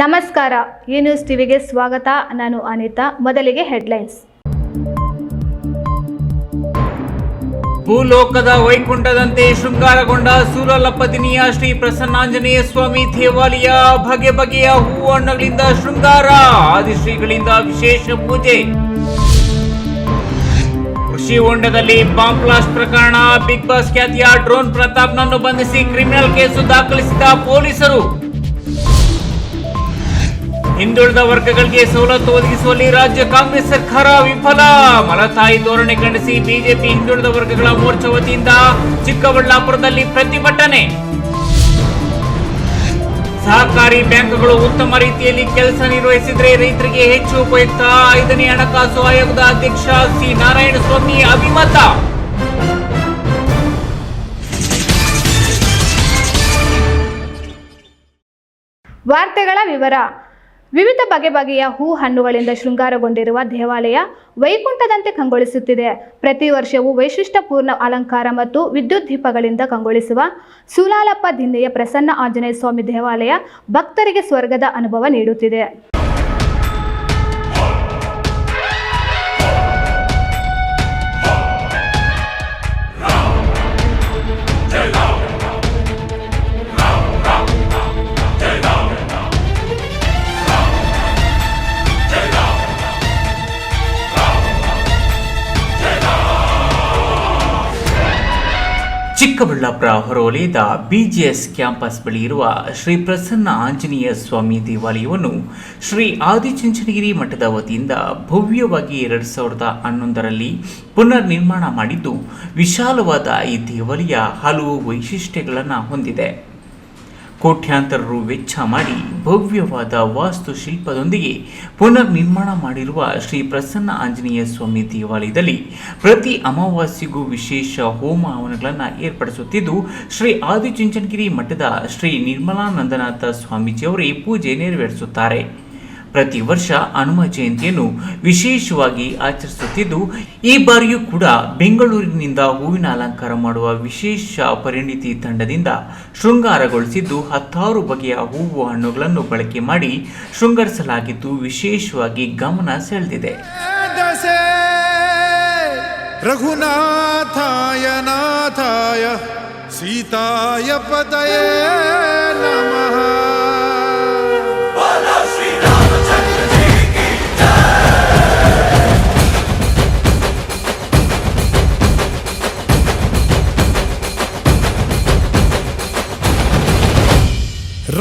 ನಮಸ್ಕಾರ ಈ ನ್ಯೂಸ್ ಟಿವಿಗೆ ಸ್ವಾಗತ. ನಾನು ಅನಿತಾ, ಮೊದಲಿಗೆ ಹೆಡ್ಲೈನ್ಸ್. ಭೂಲೋಕದ ವೈಕುಂಠದಂತೆ ಶೃಂಗಾರಗೊಂಡ ಸೂರಲಪದಿನಿಯ ಶ್ರೀ ಪ್ರಸನ್ನಾಂಜನೇಯ ಸ್ವಾಮಿ ದೇವಾಲಯ ಬಗೆ ಬಗೆಯ ಹೂ ಹಣ್ಣುಗಳಿಂದ ಶೃಂಗಾರ, ಆದಿಶ್ರೀಗಳಿಂದ ವಿಶೇಷ ಪೂಜೆ. ಕೃಷಿ ಹೊಂಡದಲ್ಲಿ ಬಾಂಬ್ ಬ್ಲಾಸ್ಟ್ ಪ್ರಕರಣ, ಬಿಗ್ ಬಾಸ್ ಖ್ಯಾತಿಯ ಡ್ರೋನ್ ಪ್ರತಾಪ್ನನ್ನು ಬಂಧಿಸಿ ಕ್ರಿಮಿನಲ್ ಕೇಸು ದಾಖಲಿಸಿದ ಪೊಲೀಸರು. ಹಿಂದುಳಿದ ವರ್ಗಗಳಿಗೆ ಸವಲತ್ತು ಒದಗಿಸುವಲ್ಲಿ ರಾಜ್ಯ ಕಾಂಗ್ರೆಸ್ ಸರ್ಕಾರ ವಿಫಲ. ಮಲತಾಯಿ ಧೋರಣೆ ಖಂಡಿಸಿ ಬಿಜೆಪಿ ಹಿಂದುಳಿದ ವರ್ಗಗಳ ಮೋರ್ಚಾ ವತಿಯಿಂದ ಚಿಕ್ಕಬಳ್ಳಾಪುರದಲ್ಲಿ ಪ್ರತಿಭಟನೆ. ಸಹಕಾರಿ ಬ್ಯಾಂಕ್ಗಳು ಉತ್ತಮ ರೀತಿಯಲ್ಲಿ ಕೆಲಸ ನಿರ್ವಹಿಸಿದರೆ ರೈತರಿಗೆ ಹೆಚ್ಚು ಉಪಯುಕ್ತ. ಐದನೇ ಹಣಕಾಸು ಆಯೋಗದ ಅಧ್ಯಕ್ಷ ಸಿ ನಾರಾಯಣಸ್ವಾಮಿ ಅಭಿಮತ ವಾರ್ತೆಗಳ ವಿವರ. ವಿವಿಧ ಬಗೆ ಬಗೆಯ ಹೂ ಹಣ್ಣುಗಳಿಂದ ಶೃಂಗಾರಗೊಂಡಿರುವ ದೇವಾಲಯ ವೈಕುಂಠದಂತೆ ಕಂಗೊಳಿಸುತ್ತಿದೆ. ಪ್ರತಿ ವರ್ಷವೂ ವೈಶಿಷ್ಟ್ಯಪೂರ್ಣ ಅಲಂಕಾರ ಮತ್ತು ವಿದ್ಯುತ್ ದೀಪಗಳಿಂದ ಕಂಗೊಳಿಸುವ ಸೂಲಾಲಪ್ಪ ದಿನ್ನೆಯ ಪ್ರಸನ್ನ ಆಂಜನೇಯ ಸ್ವಾಮಿ ದೇವಾಲಯ ಭಕ್ತರಿಗೆ ಸ್ವರ್ಗದ ಅನುಭವ ನೀಡುತ್ತಿದೆ. ಚಿಕ್ಕಬಳ್ಳಾಪುರ ಹೊರವಲಯದ ಬಿಜಿಎಸ್ ಕ್ಯಾಂಪಸ್ ಬಳಿ ಇರುವ ಶ್ರೀ ಪ್ರಸನ್ನ ಆಂಜನೇಯ ಸ್ವಾಮಿ ದೇವಾಲಯವನ್ನು ಶ್ರೀ ಆದಿಚುಂಚನಗಿರಿ ಮಠದ ವತಿಯಿಂದ ಭವ್ಯವಾಗಿ ಎರಡು ಸಾವಿರದ ಹನ್ನೊಂದರಲ್ಲಿ ಪುನರ್ ನಿರ್ಮಾಣ ಮಾಡಿದ್ದು, ವಿಶಾಲವಾದ ಈ ದೇವಾಲಯ ಹಲವು ವೈಶಿಷ್ಟ್ಯಗಳನ್ನು ಹೊಂದಿದೆ. ಕೋಟ್ಯಾಂತರ ರು ವೆಚ್ಚ ಮಾಡಿ ಭವ್ಯವಾದ ವಾಸ್ತುಶಿಲ್ಪದೊಂದಿಗೆ ಪುನರ್ ನಿರ್ಮಾಣ ಮಾಡಿರುವ ಶ್ರೀ ಪ್ರಸನ್ನ ಆಂಜನೇಯ ಸ್ವಾಮಿ ದೇವಾಲಯದಲ್ಲಿ ಪ್ರತಿ ಅಮಾವಾಸ್ಯೆಗೂ ವಿಶೇಷ ಹೋಮ ಹವನಗಳನ್ನು ಏರ್ಪಡಿಸುತ್ತಿದ್ದು, ಶ್ರೀ ಆದಿಚುಂಚನಗಿರಿ ಮಠದ ಶ್ರೀ ನಿರ್ಮಲಾನಂದನಾಥ ಸ್ವಾಮೀಜಿಯವರೇ ಪೂಜೆ ನೆರವೇರಿಸುತ್ತಾರೆ. ಪ್ರತಿ ವರ್ಷ ಹನುಮ ಜಯಂತಿಯನ್ನು ವಿಶೇಷವಾಗಿ ಆಚರಿಸುತ್ತಿದ್ದು, ಈ ಬಾರಿಯೂ ಕೂಡ ಬೆಂಗಳೂರಿನಿಂದ ಹೂವಿನ ಅಲಂಕಾರ ಮಾಡುವ ವಿಶೇಷ ಪರಿಣಿತಿ ತಂಡದಿಂದ ಶೃಂಗಾರಗೊಳಿಸಿದ್ದು, ಹತ್ತಾರು ಬಗೆಯ ಹೂವು ಹಣ್ಣುಗಳನ್ನು ಬಳಕೆ ಮಾಡಿ ಶೃಂಗರಿಸಲಾಗಿದ್ದು, ವಿಶೇಷವಾಗಿ ಗಮನ ಸೆಳೆದಿದೆ. ರಘುನಾಥಾಯನಥಾಯ ಸೀತಾಯ ಪದಯ ನಮಃ.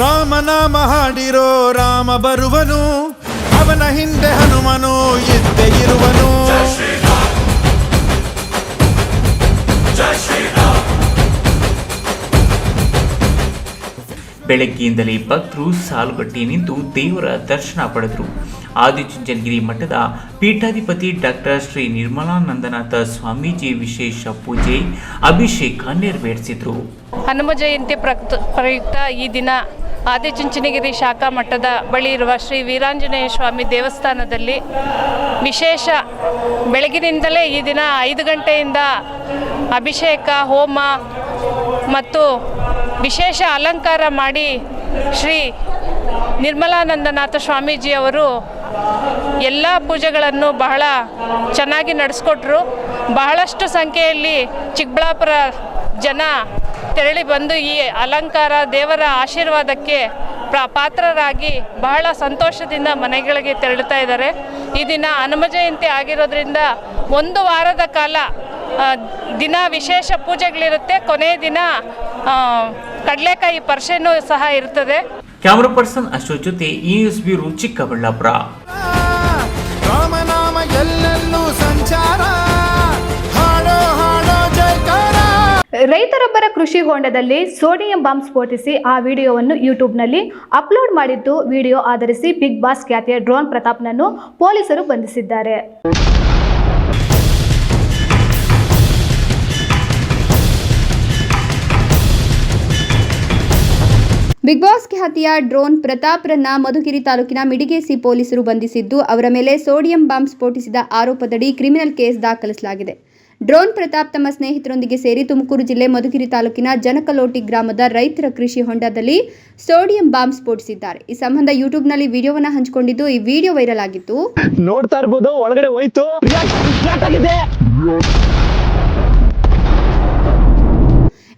ರಾಮನಾಮ ಹಾಡಿರೋ ರಾಮ ಬರುವನು ಅವನ ಹಿಂದೆ ಹನುಮನು ಇದ್ದೇ ಇರುವನು. ಬೆಳಗ್ಗೆಯಿಂದಲೇ ಭಕ್ತರು ಸಾಲುಗಟ್ಟಿ ನಿಂತು ದೇವರ ದರ್ಶನ ಪಡೆದರು. ಆದಿಚುಂಚನಗಿರಿ ಮಠದ ಪೀಠಾಧಿಪತಿ ಡಾಕ್ಟರ್ ಶ್ರೀ ನಿರ್ಮಲಾನಂದನಾಥ ಸ್ವಾಮೀಜಿ ವಿಶೇಷ ಪೂಜೆ ಅಭಿಷೇಕ ನೆರವೇರಿಸಿದರು. ಹನುಮ ಜಯಂತಿ ಪ್ರಕ್ತ ಪ್ರಯುಕ್ತ ಈ ದಿನ ಆದಿಚುಂಚನಗಿರಿ ಶಾಖಾ ಮಠದ ಬಳಿ ಇರುವ ಶ್ರೀ ವೀರಾಂಜನೇಯ ಸ್ವಾಮಿ ದೇವಸ್ಥಾನದಲ್ಲಿ ವಿಶೇಷ ಬೆಳಗಿನಿಂದಲೇ ಈ ದಿನ ಐದು ಗಂಟೆಯಿಂದ ಅಭಿಷೇಕ, ಹೋಮ ಮತ್ತು ವಿಶೇಷ ಅಲಂಕಾರ ಮಾಡಿ ಶ್ರೀ ನಿರ್ಮಲಾನಂದನಾಥ ಸ್ವಾಮೀಜಿಯವರು ಎಲ್ಲ ಪೂಜೆಗಳನ್ನು ಬಹಳ ಚೆನ್ನಾಗಿ ನಡೆಸ್ಕೊಟ್ರು. ಬಹಳಷ್ಟು ಸಂಖ್ಯೆಯಲ್ಲಿ ಚಿಕ್ಕಬಳ್ಳಾಪುರ ಜನ ತೆರಳಿ ಬಂದು ಈ ಅಲಂಕಾರ ದೇವರ ಆಶೀರ್ವಾದಕ್ಕೆ ಪಾತ್ರರಾಗಿ ಬಹಳ ಸಂತೋಷದಿಂದ ಮನೆಗಳಿಗೆ ತೆರಳುತ್ತಾ ಇದ್ದಾರೆ. ಈ ದಿನ ಹನುಮ ಜಯಂತಿ ಆಗಿರೋದ್ರಿಂದ ಒಂದು ವಾರದ ಕಾಲ ದಿನ ವಿಶೇಷ ಪೂಜೆಗಳಿರುತ್ತೆ. ಕೊನೆಯ ದಿನ ಕಡಲೆಕಾಯಿ ಪರ್ಷೆನೂ ಸಹ ಇರ್ತದೆ. ಕ್ಯಾಮರಾ ಪರ್ಸನ್ ಅಶೋಕ್ ಜೊತೆ ಈ ನ್ಯೂಸ್ ಬ್ಯೂರೋ ಚಿಕ್ಕಬಳ್ಳಾಪುರ. ರಾಮನಾಮ ಎಲ್ಲೆಲ್ಲೂ ಸಂಚಾರ. ರೈತರೊಬ್ಬರ ಕೃಷಿ ಹೊಂಡದಲ್ಲಿ ಸೋಡಿಯಂ ಬಾಂಬ್ ಸ್ಫೋಟಿಸಿ ಆ ವಿಡಿಯೋವನ್ನು ಯೂಟ್ಯೂಬ್ನಲ್ಲಿ ಅಪ್ಲೋಡ್ ಮಾಡಿದ್ದು ವಿಡಿಯೋ ಆಧರಿಸಿ ಬಿಗ್ ಬಾಸ್ ಖ್ಯಾತಿಯ ಡ್ರೋನ್ ಪ್ರತಾಪ್ನನ್ನು ಪೊಲೀಸರು ಬಂಧಿಸಿದ್ದಾರೆ. ಬಿಗ್ ಬಾಸ್ ಖ್ಯಾತಿಯ ಡ್ರೋನ್ ಪ್ರತಾಪ್ರನ್ನ ಮಧುಗಿರಿ ತಾಲೂಕಿನ ಮಿಡಿಗೇಸಿ ಪೊಲೀಸರು ಬಂಧಿಸಿದ್ದು, ಅವರ ಮೇಲೆ ಸೋಡಿಯಂ ಬಾಂಬ್ ಸ್ಫೋಟಿಸಿದ ಆರೋಪದಡಿ ಕ್ರಿಮಿನಲ್ ಕೇಸ್ ದಾಖಲಿಸಲಾಗಿದೆ. ಡ್ರೋನ್ ಪ್ರತಾಪ್ ತಮ್ಮ ಸ್ನೇಹಿತರೊಂದಿಗೆ ಸೇರಿ ತುಮಕೂರು ಜಿಲ್ಲೆ ಮಧುಗಿರಿ ತಾಲೂಕಿನ ಜನಕಲೋಟಿ ಗ್ರಾಮದ ರೈತರ ಕೃಷಿ ಹೊಂಡದಲ್ಲಿ ಸೋಡಿಯಂ ಬಾಂಬ್ ಸ್ಫೋಟಿಸಿದ್ದಾರೆ. ಈ ಸಂಬಂಧ ಯೂಟ್ಯೂಬ್ನಲ್ಲಿ ವಿಡಿಯೋವನ್ನು ಹಂಚಿಕೊಂಡಿದ್ದು ಈ ವಿಡಿಯೋ ವೈರಲ್ ಆಗಿತ್ತು. ನೋಡ್ತಾ ಇರ್ಬೋದು ಒಳಗಡೆ ಹೋಯ್ತು.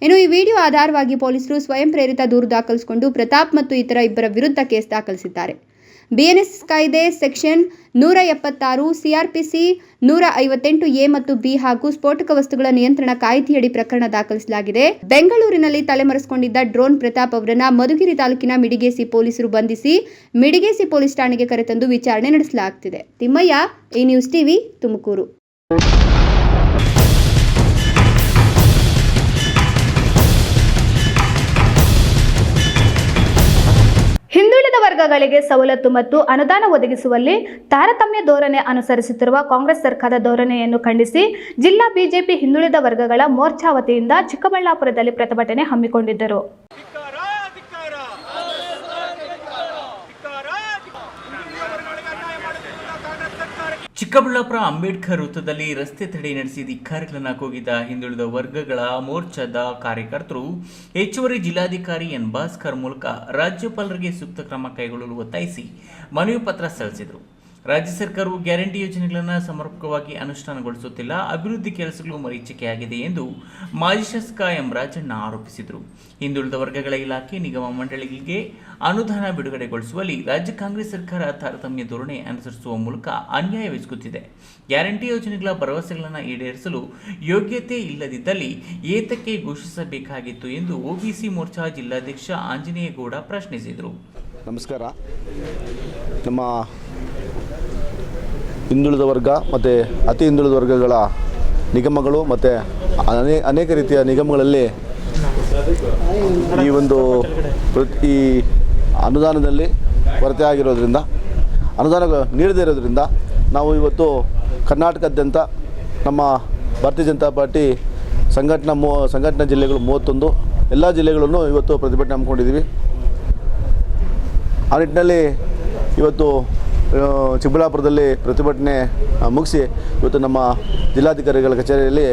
ಇನ್ನು ಈ ವಿಡಿಯೋ ಆಧಾರವಾಗಿ ಪೊಲೀಸರು ಸ್ವಯಂ ಪ್ರೇರಿತ ದೂರು ದಾಖಲಿಸಿಕೊಂಡು ಪ್ರತಾಪ್ ಮತ್ತು ಇತರ ಇಬ್ಬರ ವಿರುದ್ಧ ಕೇಸ್ ದಾಖಲಿಸಿದ್ದಾರೆ. ಬಿಎನ್ಎಸ್ ಕಾಯ್ದೆ ಸೆಕ್ಷನ್ ನೂರ ಎಪ್ಪತ್ತಾರು, ಸಿಆರ್ಪಿಸಿ ನೂರ ಐವತ್ತೆಂಟು ಎ ಮತ್ತು ಬಿ ಹಾಗೂ ಸ್ಫೋಟಕ ವಸ್ತುಗಳ ನಿಯಂತ್ರಣ ಕಾಯ್ದೆಯಡಿ ಪ್ರಕರಣ ದಾಖಲಿಸಲಾಗಿದೆ. ಬೆಂಗಳೂರಿನಲ್ಲಿ ತಲೆಮರೆಸಿಕೊಂಡಿದ್ದ ಡ್ರೋನ್ ಪ್ರತಾಪ್ ಅವರನ್ನ ಮಧುಗಿರಿ ತಾಲೂಕಿನ ಮಿಡಿಗೇಸಿ ಪೊಲೀಸರು ಬಂಧಿಸಿ ಮಿಡಿಗೇಸಿ ಪೊಲೀಸ್ ಠಾಣೆಗೆ ಕರೆತಂದು ವಿಚಾರಣೆ ನಡೆಸಲಾಗುತ್ತಿದೆ ತಿಮ್ಮಯ್ಯ ಈ ನ್ಯೂಸ್ ಟಿವಿ ತುಮಕೂರು. ವರ್ಗಗಳಿಗೆ ಸವಲತ್ತು ಮತ್ತು ಅನುದಾನ ಒದಗಿಸುವಲ್ಲಿ ತಾರತಮ್ಯ ಧೋರಣೆ ಅನುಸರಿಸುತ್ತಿರುವ ಕಾಂಗ್ರೆಸ್ ಸರ್ಕಾರದ ಧೋರಣೆಯನ್ನು ಖಂಡಿಸಿ ಜಿಲ್ಲಾ ಬಿಜೆಪಿ ಹಿಂದುಳಿದ ವರ್ಗಗಳ ಮೋರ್ಚಾ ವತಿಯಿಂದ ಚಿಕ್ಕಬಳ್ಳಾಪುರದಲ್ಲಿ ಪ್ರತಿಭಟನೆ ಹಮ್ಮಿಕೊಂಡಿದ್ದರು. ಚಿಕ್ಕಬಳ್ಳಾಪುರ ಅಂಬೇಡ್ಕರ್ ವೃತ್ತದಲ್ಲಿ ರಸ್ತೆ ತಡೆ ನಡೆಸಿ ಧಿಕ್ಕಾರಗಳನ್ನು ಕೂಗಿದ ಹಿಂದುಳಿದ ವರ್ಗಗಳ ಮೋರ್ಚಾದ ಕಾರ್ಯಕರ್ತರು ಹೆಚ್ಚುವರಿ ಜಿಲ್ಲಾಧಿಕಾರಿ ಎನ್ ಭಾಸ್ಕರ್ ಮೂಲಕ ರಾಜ್ಯಪಾಲರಿಗೆ ಸೂಕ್ತ ಕ್ರಮ ಕೈಗೊಳ್ಳಲು ಒತ್ತಾಯಿಸಿ ಮನವಿ ಪತ್ರ ಸಲ್ಲಿಸಿದರು. ರಾಜ್ಯ ಸರ್ಕಾರವು ಗ್ಯಾರಂಟಿ ಯೋಜನೆಗಳನ್ನು ಸಮರ್ಪಕವಾಗಿ ಅನುಷ್ಠಾನಗೊಳಿಸುತ್ತಿಲ್ಲ, ಅಭಿವೃದ್ಧಿ ಕೆಲಸಗಳು ಮರೀಚಿಕೆಯಾಗಿದೆ ಎಂದು ಮಾಜಿ ಶಾಸಕ ಎಂ ರಾಜಣ್ಣ ಆರೋಪಿಸಿದರು. ಹಿಂದುಳಿದ ವರ್ಗಗಳ ಇಲಾಖೆ ನಿಗಮ ಮಂಡಳಿಗಳಿಗೆ ಅನುದಾನ ಬಿಡುಗಡೆಗೊಳಿಸುವಲ್ಲಿ ರಾಜ್ಯ ಕಾಂಗ್ರೆಸ್ ಸರ್ಕಾರ ತಾರತಮ್ಯ ಧೋರಣೆ ಅನುಸರಿಸುವ ಮೂಲಕ ಅನ್ಯಾಯವೆಸಗುತ್ತಿದೆ ಗ್ಯಾರಂಟಿ ಯೋಜನೆಗಳ ಭರವಸೆಗಳನ್ನು ಈಡೇರಿಸಲು ಯೋಗ್ಯತೆ ಇಲ್ಲದಿದ್ದಲ್ಲಿ ಏತಕ್ಕೆ ಘೋಷಿಸಬೇಕಾಗಿತ್ತು ಎಂದು ಒಬಿಸಿ ಮೋರ್ಚಾ ಜಿಲ್ಲಾಧ್ಯಕ್ಷ ಆಂಜನೇಯಗೌಡ ಪ್ರಶ್ನಿಸಿದರು. ನಮಸ್ಕಾರ. ನಮ್ಮ ಹಿಂದುಳಿದ ವರ್ಗ ಮತ್ತು ಅತಿ ಹಿಂದುಳಿದ ವರ್ಗಗಳ ನಿಗಮಗಳು ಮತ್ತು ಅನೇ, ಅನೇಕ ರೀತಿಯ ನಿಗಮಗಳಲ್ಲಿ ಈ ಒಂದು ಈ ಅನುದಾನದಲ್ಲಿ ಕೊರತೆ ಆಗಿರೋದ್ರಿಂದ, ಅನುದಾನ ನೀಡದೇ ಇರೋದ್ರಿಂದ ನಾವು ಇವತ್ತು ಕರ್ನಾಟಕದಾದ್ಯಂತ ನಮ್ಮ ಭಾರತೀಯ ಜನತಾ ಪಾರ್ಟಿ ಸಂಘಟನಾ ಮೂ, ಸಂಘಟನಾ ಜಿಲ್ಲೆಗಳು ಮೂವತ್ತೊಂದು, ಎಲ್ಲ ಜಿಲ್ಲೆಗಳನ್ನು ಇವತ್ತು ಪ್ರತಿಭಟನೆ ಹಮ್ಮಿಕೊಂಡಿದ್ದೀವಿ. ಆ ನಿಟ್ಟಿನಲ್ಲಿ ಇವತ್ತು ಚಿಕ್ಕಬಳ್ಳಾಪುರದಲ್ಲಿ ಪ್ರತಿಭಟನೆ ಮುಗಿಸಿ ಇವತ್ತು ನಮ್ಮ ಜಿಲ್ಲಾಧಿಕಾರಿಗಳ ಕಚೇರಿಯಲ್ಲಿ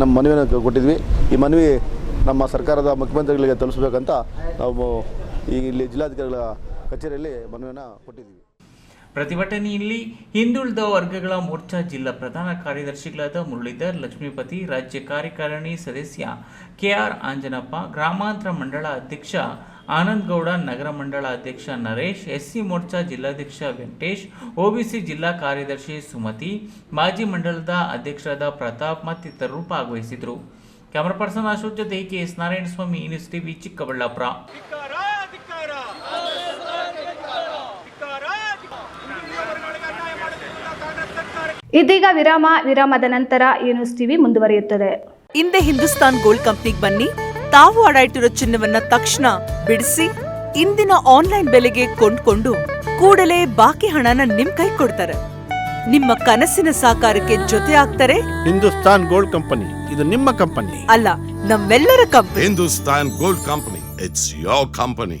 ನಮ್ಮ ಮನವಿಯನ್ನು ಕೊಟ್ಟಿದ್ವಿ. ಈ ಮನವಿ ನಮ್ಮ ಸರ್ಕಾರದ ಮುಖ್ಯಮಂತ್ರಿಗಳಿಗೆ ತಲುಪಿಸಬೇಕಂತ ನಾವು ಇಲ್ಲಿ ಜಿಲ್ಲಾಧಿಕಾರಿಗಳ ಕಚೇರಿಯಲ್ಲಿ ಮನವಿಯನ್ನು ಕೊಟ್ಟಿದ್ದೀವಿ. ಪ್ರತಿಭಟನೆಯಲ್ಲಿ ಹಿಂದುಳಿದ ವರ್ಗಗಳ ಮೋರ್ಚಾ ಜಿಲ್ಲಾ ಪ್ರಧಾನ ಕಾರ್ಯದರ್ಶಿಗಳಾದ ಮುರಳೀಧರ್, ಲಕ್ಷ್ಮೀಪತಿ, ರಾಜ್ಯ ಕಾರ್ಯಕಾರಿಣಿ ಸದಸ್ಯ ಕೆಆರ್ ಆಂಜನಪ್ಪ, ಗ್ರಾಮಾಂತರ ಮಂಡಳ ಅಧ್ಯಕ್ಷ ಆನಂದ್ ಗೌಡ ನಗರ ಮಂಡಳ ಅಧ್ಯಕ್ಷ ನರೇಶ್ ಎಸ್ಸಿ ಮೋರ್ಚಾ ಜಿಲ್ಲಾಧ್ಯಕ್ಷ ವೆಂಕಟೇಶ್ ಒಬಿಸಿ ಜಿಲ್ಲಾ ಕಾರ್ಯದರ್ಶಿ ಸುಮತಿ ಮಾಜಿ ಮಂಡಲದ ಅಧ್ಯಕ್ಷರಾದ ಪ್ರತಾಪ್ ಮತ್ತಿತರರು ಭಾಗವಹಿಸಿದರು ಕ್ಯಾಮರಾ ಪರ್ಸನ್ ಅಶೋಕ್ ಜೊತೆ K S Narayanaswamy news TV Chikkaballapur. ಇದೀಗ ವಿರಾಮ ವಿರಾಮದ ನಂತರ ಯೂನಿವರ್ಸ್ ನ್ಯೂಸ್ ಟಿವಿ ಮುಂದುವರಿಯುತ್ತದೆ. ಹಿಂದೆ ಹಿಂದೂಸ್ತಾನ್ ಗೋಲ್ಡ್ ಕಂಪ್ನಿಗೆ ಬನ್ನಿ. ತಾವು ಅಡ ಇಟ್ಟಿರೋ ಚಿನ್ನವನ್ನ ತಕ್ಷಣ ಬಿಡಿಸಿ ಇಂದಿನ ಆನ್ಲೈನ್ ಬೆಲೆಗೆ ಕೊಂಡ್ಕೊಂಡು ಕೂಡಲೇ ಬಾಕಿ ಹಣನ ನಿಮ್ ಕೈ ಕೊಡ್ತಾರೆ. ನಿಮ್ಮ ಕನಸಿನ ಸಾಕಾರಕ್ಕೆ ಜೊತೆ ಆಗ್ತಾರೆ. ಹಿಂದೂಸ್ತಾನ್ ಗೋಲ್ಡ್ ಕಂಪನಿ ಇದು ನಿಮ್ಮ ಕಂಪನಿ. ಅಲ್ಲ ನಮ್ಮೆಲ್ಲರ company. Hindustan gold company it's your company.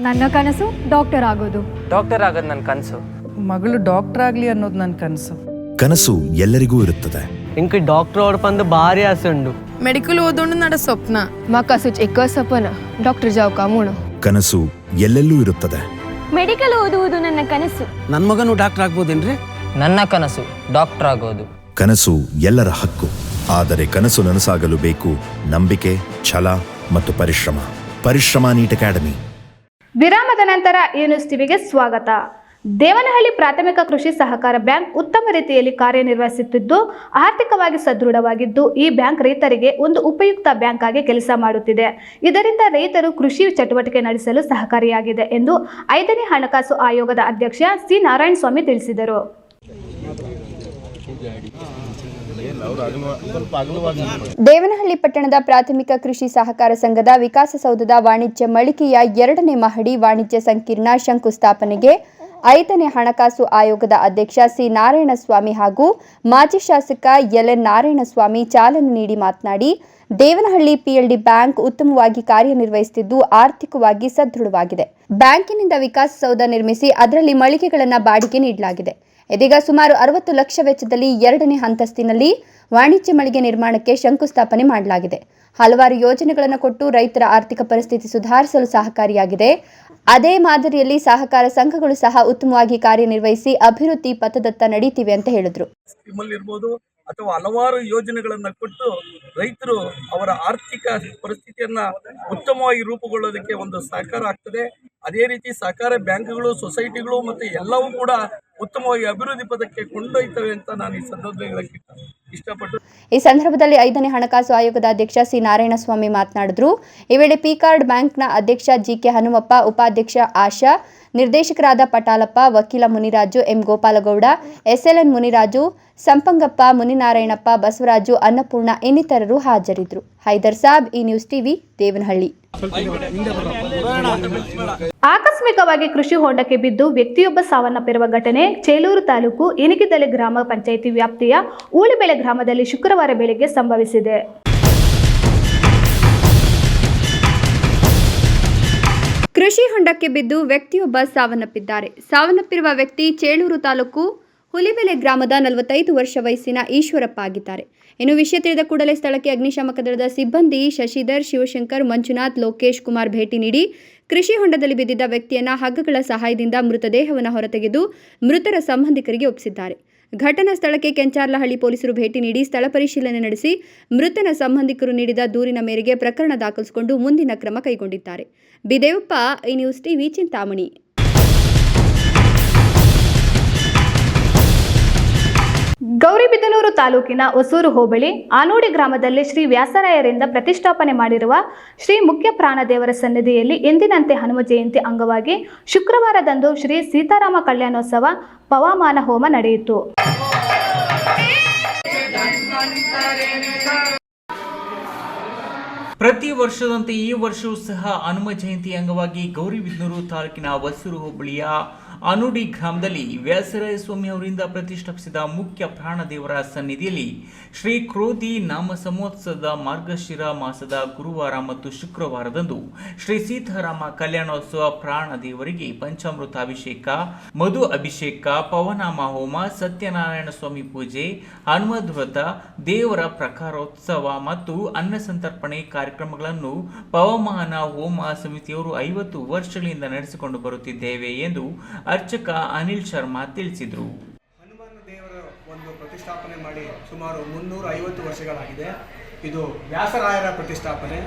ನನ್ನ ಕನಸು ಡಾಕ್ಟರ್ ಆಗೋದು. ಡಾಕ್ಟರ್ ಆಗೋದು ನನ್ನ ಕನಸು. ಮಗಳು ಡಾಕ್ಟರ್ ಆಗ್ಲಿ ಅನ್ನೋದು ನನ್ನ ಕನಸು. ಕನಸು ಎಲ್ಲರಿಗೂ ಇರುತ್ತದೆ. ಇಂಕ ಡಾಕ್ಟರ್ ಓಡ್ಪಂದು ಭಾರಿ ಆಸೆ ಉಂಡು. ಮೆಡಿಕಲ್ ಓದೋಣ ನಡ ಸ್ವಪ್ನ. ಸುಚ್ ಚಿಕ್ಕ ಸಪನ ಡಾಕ್ಟರ್ ಜಾವ್ ಕಾಮೂಣ. ಕನಸು ಎಲ್ಲೆಲ್ಲೂ ಇರುತ್ತದೆ. ಮೆಡಿಕಲ್ ಓದುವುದು ನನ್ನ ಕನಸು. ನನ್ನ ಮಗನು ಡಾಕ್ಟರ್ ಆಗ್ಬೋದೇನ್ರಿ? ನನ್ನ ಕನಸು ಡಾಕ್ಟರ್ ಆಗೋದು. ಕನಸು ಎಲ್ಲರ ಹಕ್ಕು. ಆದರೆ ಕನಸು ನನಸಾಗಲು ಬೇಕು ನಂಬಿಕೆ ಛಲ ಮತ್ತು ಪರಿಶ್ರಮ. ಪರಿಶ್ರಮ ನೀಟ್ ಅಕಾಡೆಮಿ. ವಿರಾಮದ ನಂತರ ನ್ಯೂಸ್ ಟಿವಿಗೆ ಸ್ವಾಗತ. ದೇವನಹಳ್ಳಿ ಪ್ರಾಥಮಿಕ ಕೃಷಿ ಸಹಕಾರ ಬ್ಯಾಂಕ್ ಉತ್ತಮ ರೀತಿಯಲ್ಲಿ ಕಾರ್ಯನಿರ್ವಹಿಸುತ್ತಿದ್ದು, ಆರ್ಥಿಕವಾಗಿ ಸದೃಢವಾಗಿದ್ದು, ಈ ಬ್ಯಾಂಕ್ ರೈತರಿಗೆ ಒಂದು ಉಪಯುಕ್ತ ಬ್ಯಾಂಕ್ ಆಗಿ ಕೆಲಸ ಮಾಡುತ್ತಿದೆ. ಇದರಿಂದ ರೈತರು ಕೃಷಿ ಚಟುವಟಿಕೆ ನಡೆಸಲು ಸಹಕಾರಿಯಾಗಿದೆ ಎಂದು ಐದನೇ ಹಣಕಾಸು ಆಯೋಗದ ಅಧ್ಯಕ್ಷ ಸಿ. ನಾರಾಯಣಸ್ವಾಮಿ ತಿಳಿಸಿದರು. ದೇವನಹಳ್ಳಿ ಪಟ್ಟಣದ ಪ್ರಾಥಮಿಕ ಕೃಷಿ ಸಹಕಾರ ಸಂಘದ ವಿಕಾಸಸೌಧದ ವಾಣಿಜ್ಯ ಮಳಿಗೆಯ ಎರಡನೇ ಮಹಡಿ ವಾಣಿಜ್ಯ ಸಂಕೀರ್ಣ ಶಂಕುಸ್ಥಾಪನೆಗೆ ಐದನೇ ಹಣಕಾಸು ಆಯೋಗದ ಅಧ್ಯಕ್ಷ ಸಿ ನಾರಾಯಣಸ್ವಾಮಿ ಹಾಗೂ ಮಾಜಿ ಶಾಸಕ ಎಲ್ಎನ್ ನಾರಾಯಣಸ್ವಾಮಿ ಚಾಲನೆ ನೀಡಿ ಮಾತನಾಡಿ, ದೇವನಹಳ್ಳಿ ಪಿಎಲ್ಡಿ ಬ್ಯಾಂಕ್ ಉತ್ತಮವಾಗಿ ಕಾರ್ಯನಿರ್ವಹಿಸುತ್ತಿದ್ದು ಆರ್ಥಿಕವಾಗಿ ಸದೃಢವಾಗಿದೆ. ಬ್ಯಾಂಕಿನಿಂದ ವಿಕಾಸಸೌಧ ನಿರ್ಮಿಸಿ ಅದರಲ್ಲಿ ಮಳಿಗೆಗಳನ್ನು ಬಾಡಿಗೆ ನೀಡಲಾಗಿದೆ. ಇದೀಗ ಸುಮಾರು ಅರವತ್ತು ಲಕ್ಷ ವೆಚ್ಚದಲ್ಲಿ ಎರಡನೇ ಹಂತಸ್ತಿನಲ್ಲಿ ವಾಣಿಜ್ಯ ಮಳಿಗೆ ನಿರ್ಮಾಣಕ್ಕೆ ಶಂಕುಸ್ಥಾಪನೆ ಮಾಡಲಾಗಿದೆ. ಹಲವಾರು ಯೋಜನೆಗಳನ್ನು ಕೊಟ್ಟು ರೈತರ ಆರ್ಥಿಕ ಪರಿಸ್ಥಿತಿ ಸುಧಾರಿಸಲು ಸಹಕಾರಿಯಾಗಿದೆ. ಅದೇ ಮಾದರಿಯಲ್ಲಿ ಸಹಕಾರ ಸಂಘಗಳು ಸಹ ಉತ್ತಮವಾಗಿ ಕಾರ್ಯನಿರ್ವಹಿಸಿ ಅಭಿವೃದ್ಧಿ ಪಥದತ್ತ ನಡೀತಿವೆ ಅಂತ ಹೇಳಿದ್ರು. ಅಥವಾ ಹಲವಾರು ಯೋಜನೆಗಳನ್ನು ಕೊಟ್ಟು ರೈತರು ಅವರ ಆರ್ಥಿಕ ಪರಿಸ್ಥಿತಿಯನ್ನ ಉತ್ತಮವಾಗಿ ರೂಪುಗೊಳ್ಳೋದಕ್ಕೆ ಒಂದು ಸಹಕಾರ ಆಗ್ತದೆ. ಅದೇ ರೀತಿ ಸಹಕಾರ ಬ್ಯಾಂಕ್ಗಳು, ಸೊಸೈಟಿಗಳು ಮತ್ತು ಎಲ್ಲವೂ ಕೂಡ ಉತ್ತಮವಾಗಿ ಅಭಿವೃದ್ಧಿ ಪದಕ್ಕೆ ಕೊಂಡೊಯ್ತವೆ ಅಂತ ನಾನು ಈ ಸಂದರ್ಭದಲ್ಲಿ ಹೇಳಕ್ಕೆ ಇಷ್ಟಪಟ್ಟು ಈ ಸಂದರ್ಭದಲ್ಲಿ ಐದನೇ ಹಣಕಾಸು ಆಯೋಗದ ಅಧ್ಯಕ್ಷ ಸಿ ನಾರಾಯಣಸ್ವಾಮಿ ಮಾತನಾಡಿದ್ರು. ಈ ವೇಳೆ ಪಿ ಕಾರ್ಡ್ ಬ್ಯಾಂಕ್ನ ಅಧ್ಯಕ್ಷ ಜಿಕೆ ಹನುಮಪ್ಪ, ಉಪಾಧ್ಯಕ್ಷ ಆಶಾ ನಿರ್ದೇಶಕರಾದ ಪಟಾಲಪ್ಪ, ವಕೀಲ ಮುನಿರಾಜು, ಎಂ. ಗೋಪಾಲಗೌಡ, ಎಸ್ಎಲ್ಎನ್. ಮುನಿರಾಜು, ಸಂಪಂಗಪ್ಪ, ಮುನಿನಾರಾಯಣಪ್ಪ, ಬಸವರಾಜು, ಅನ್ನಪೂರ್ಣ ಇನ್ನಿತರರು ಹಾಜರಿದ್ದರು. ಹೈದರ್ ಸಾಬ್, ಈ ನ್ಯೂಸ್ ಟಿವಿ, ದೇವನಹಳ್ಳಿ. ಆಕಸ್ಮಿಕವಾಗಿ ಕೃಷಿ ಹೊಂಡಕ್ಕೆ ಬಿದ್ದು ವ್ಯಕ್ತಿಯೊಬ್ಬ ಸಾವನ್ನಪ್ಪಿರುವ ಘಟನೆ ಚೇಲೂರು ತಾಲೂಕು ಇನಿಕಿದಲೆ ಗ್ರಾಮ ಪಂಚಾಯಿತಿ ವ್ಯಾಪ್ತಿಯ ಊಳಿಬೆಳೆ ಗ್ರಾಮದಲ್ಲಿ ಶುಕ್ರವಾರ ಬೆಳಗ್ಗೆ ಸಂಭವಿಸಿದೆ. ಕೃಷಿ ಹೊಂಡಕ್ಕೆ ಬಿದ್ದು ವ್ಯಕ್ತಿಯೊಬ್ಬ ಸಾವನ್ನಪ್ಪಿದ್ದಾರೆ. ಸಾವನ್ನಪ್ಪಿರುವ ವ್ಯಕ್ತಿ ಚೇಳೂರು ತಾಲೂಕು ಹುಲಿಬೆಲೆ ಗ್ರಾಮದ ನಲವತ್ತೈದು ವರ್ಷ ವಯಸ್ಸಿನ ಈಶ್ವರಪ್ಪ ಆಗಿದ್ದಾರೆ. ಇನ್ನು ವಿಷಯ ತಿಳಿದ ಕೂಡಲೇ ಸ್ಥಳಕ್ಕೆ ಅಗ್ನಿಶಾಮಕ ದಳದ ಸಿಬ್ಬಂದಿ ಶಶಿಧರ್, ಶಿವಶಂಕರ್, ಮಂಜುನಾಥ್, ಲೋಕೇಶ್ ಕುಮಾರ್ ಭೇಟಿ ನೀಡಿ ಕೃಷಿ ಹೊಂಡದಲ್ಲಿ ಬಿದ್ದಿದ್ದ ವ್ಯಕ್ತಿಯನ್ನ ಹಗ್ಗಗಳ ಸಹಾಯದಿಂದ ಮೃತದೇಹವನ್ನು ಹೊರತೆಗೆದು ಮೃತರ ಸಂಬಂಧಿಕರಿಗೆ ಒಪ್ಪಿಸಿದ್ದಾರೆ. ಘಟನಾ ಸ್ಥಳಕ್ಕೆ ಕೆಂಚಾರ್ಲಹಳ್ಳಿ ಪೊಲೀಸರು ಭೇಟಿ ನೀಡಿ ಸ್ಥಳ ಪರಿಶೀಲನೆ ನಡೆಸಿ ಮೃತನ ಸಂಬಂಧಿಕರು ನೀಡಿದ ದೂರಿನ ಮೇರೆಗೆ ಪ್ರಕರಣ ದಾಖಲಿಸಿಕೊಂಡು ಮುಂದಿನ ಕ್ರಮ ಕೈಗೊಂಡಿದ್ದಾರೆ. ಬಿದೇವಪ್ಪ ಈ ನ್ಯೂಸ್ ಟಿವಿ ಚಿಂತಾಮಣಿ. ಗೌರಿಬಿದನೂರು ತಾಲೂಕಿನ ಹೊಸೂರು ಹೋಬಳಿ, ಆನೋಡಿ ಗ್ರಾಮದಲ್ಲಿ ಶ್ರೀ ವ್ಯಾಸರಾಯರಿಂದ ಪ್ರತಿಷ್ಠಾಪನೆ ಮಾಡಿರುವ ಶ್ರೀ ಮುಖ್ಯ ಪ್ರಾಣದೇವರ ಸನ್ನಿಧಿಯಲ್ಲಿ ಎಂದಿನಂತೆ ಹನುಮ ಜಯಂತಿ ಅಂಗವಾಗಿ ಶುಕ್ರವಾರದಂದು ಶ್ರೀ ಸೀತಾರಾಮ ಕಲ್ಯಾಣೋತ್ಸವ ಪವಾಮಾನ ಹೋಮ ನಡೆಯಿತು. ಪ್ರತಿ ವರ್ಷದಂತೆ ಈ ವರ್ಷವೂ ಸಹ ಹನುಮ ಜಯಂತಿ ಅಂಗವಾಗಿ ಗೌರಿಬಿದ್ನೂರು ತಾಲೂಕಿನ ಹೊಸೂರು ಹೋಬಳಿಯ ಅನುಡಿ ಗ್ರಾಮದಲ್ಲಿ ವ್ಯಾಸರಾಯ ಸ್ವಾಮಿ ಅವರಿಂದ ಪ್ರತಿಷ್ಠಾಪಿಸಿದ ಮುಖ್ಯ ಪ್ರಾಣದೇವರ ಸನ್ನಿಧಿಯಲ್ಲಿ ಶ್ರೀ ಕ್ರೋಧಿ ನಾಮ ಸಮೋತ್ಸವದ ಮಾರ್ಗಶಿರ ಮಾಸದ ಗುರುವಾರ ಮತ್ತು ಶುಕ್ರವಾರದಂದು ಶ್ರೀ ಸೀತಾರಾಮ ಕಲ್ಯಾಣೋತ್ಸವ ಪ್ರಾಣದೇವರಿಗೆ ಪಂಚಾಮೃತ ಅಭಿಷೇಕ ಮಧು ಅಭಿಷೇಕ ಪವನಾಮ ಹೋಮ ಸತ್ಯನಾರಾಯಣ ಸ್ವಾಮಿ ಪೂಜೆ ಹನುಮಧ್ವತ ದೇವರ ಪ್ರಕಾರೋತ್ಸವ ಮತ್ತು ಅನ್ನ ಸಂತರ್ಪಣೆ ಕಾರ್ಯಕ್ರಮಗಳನ್ನು ಪವಮಾನ ಹೋಮ ಸಮಿತಿಯವರು ಐವತ್ತು ವರ್ಷಗಳಿಂದ ನಡೆಸಿಕೊಂಡು ಬರುತ್ತಿದ್ದೇವೆ ಎಂದು ಅರ್ಚಕ ಅನಿಲ್ ಶರ್ಮಾ ತಿಳಿಸಿದರು. ಹನುಮಾನ ದೇವರ ಒಂದು ಪ್ರತಿಷ್ಠಾಪನೆ ಮಾಡಿ ಸುಮಾರು ಮುನ್ನೂರ ಐವತ್ತು ವರ್ಷಗಳಾಗಿದೆ. ಇದು ವ್ಯಾಸರಾಯರ ಪ್ರತಿಷ್ಠಾಪನೆ.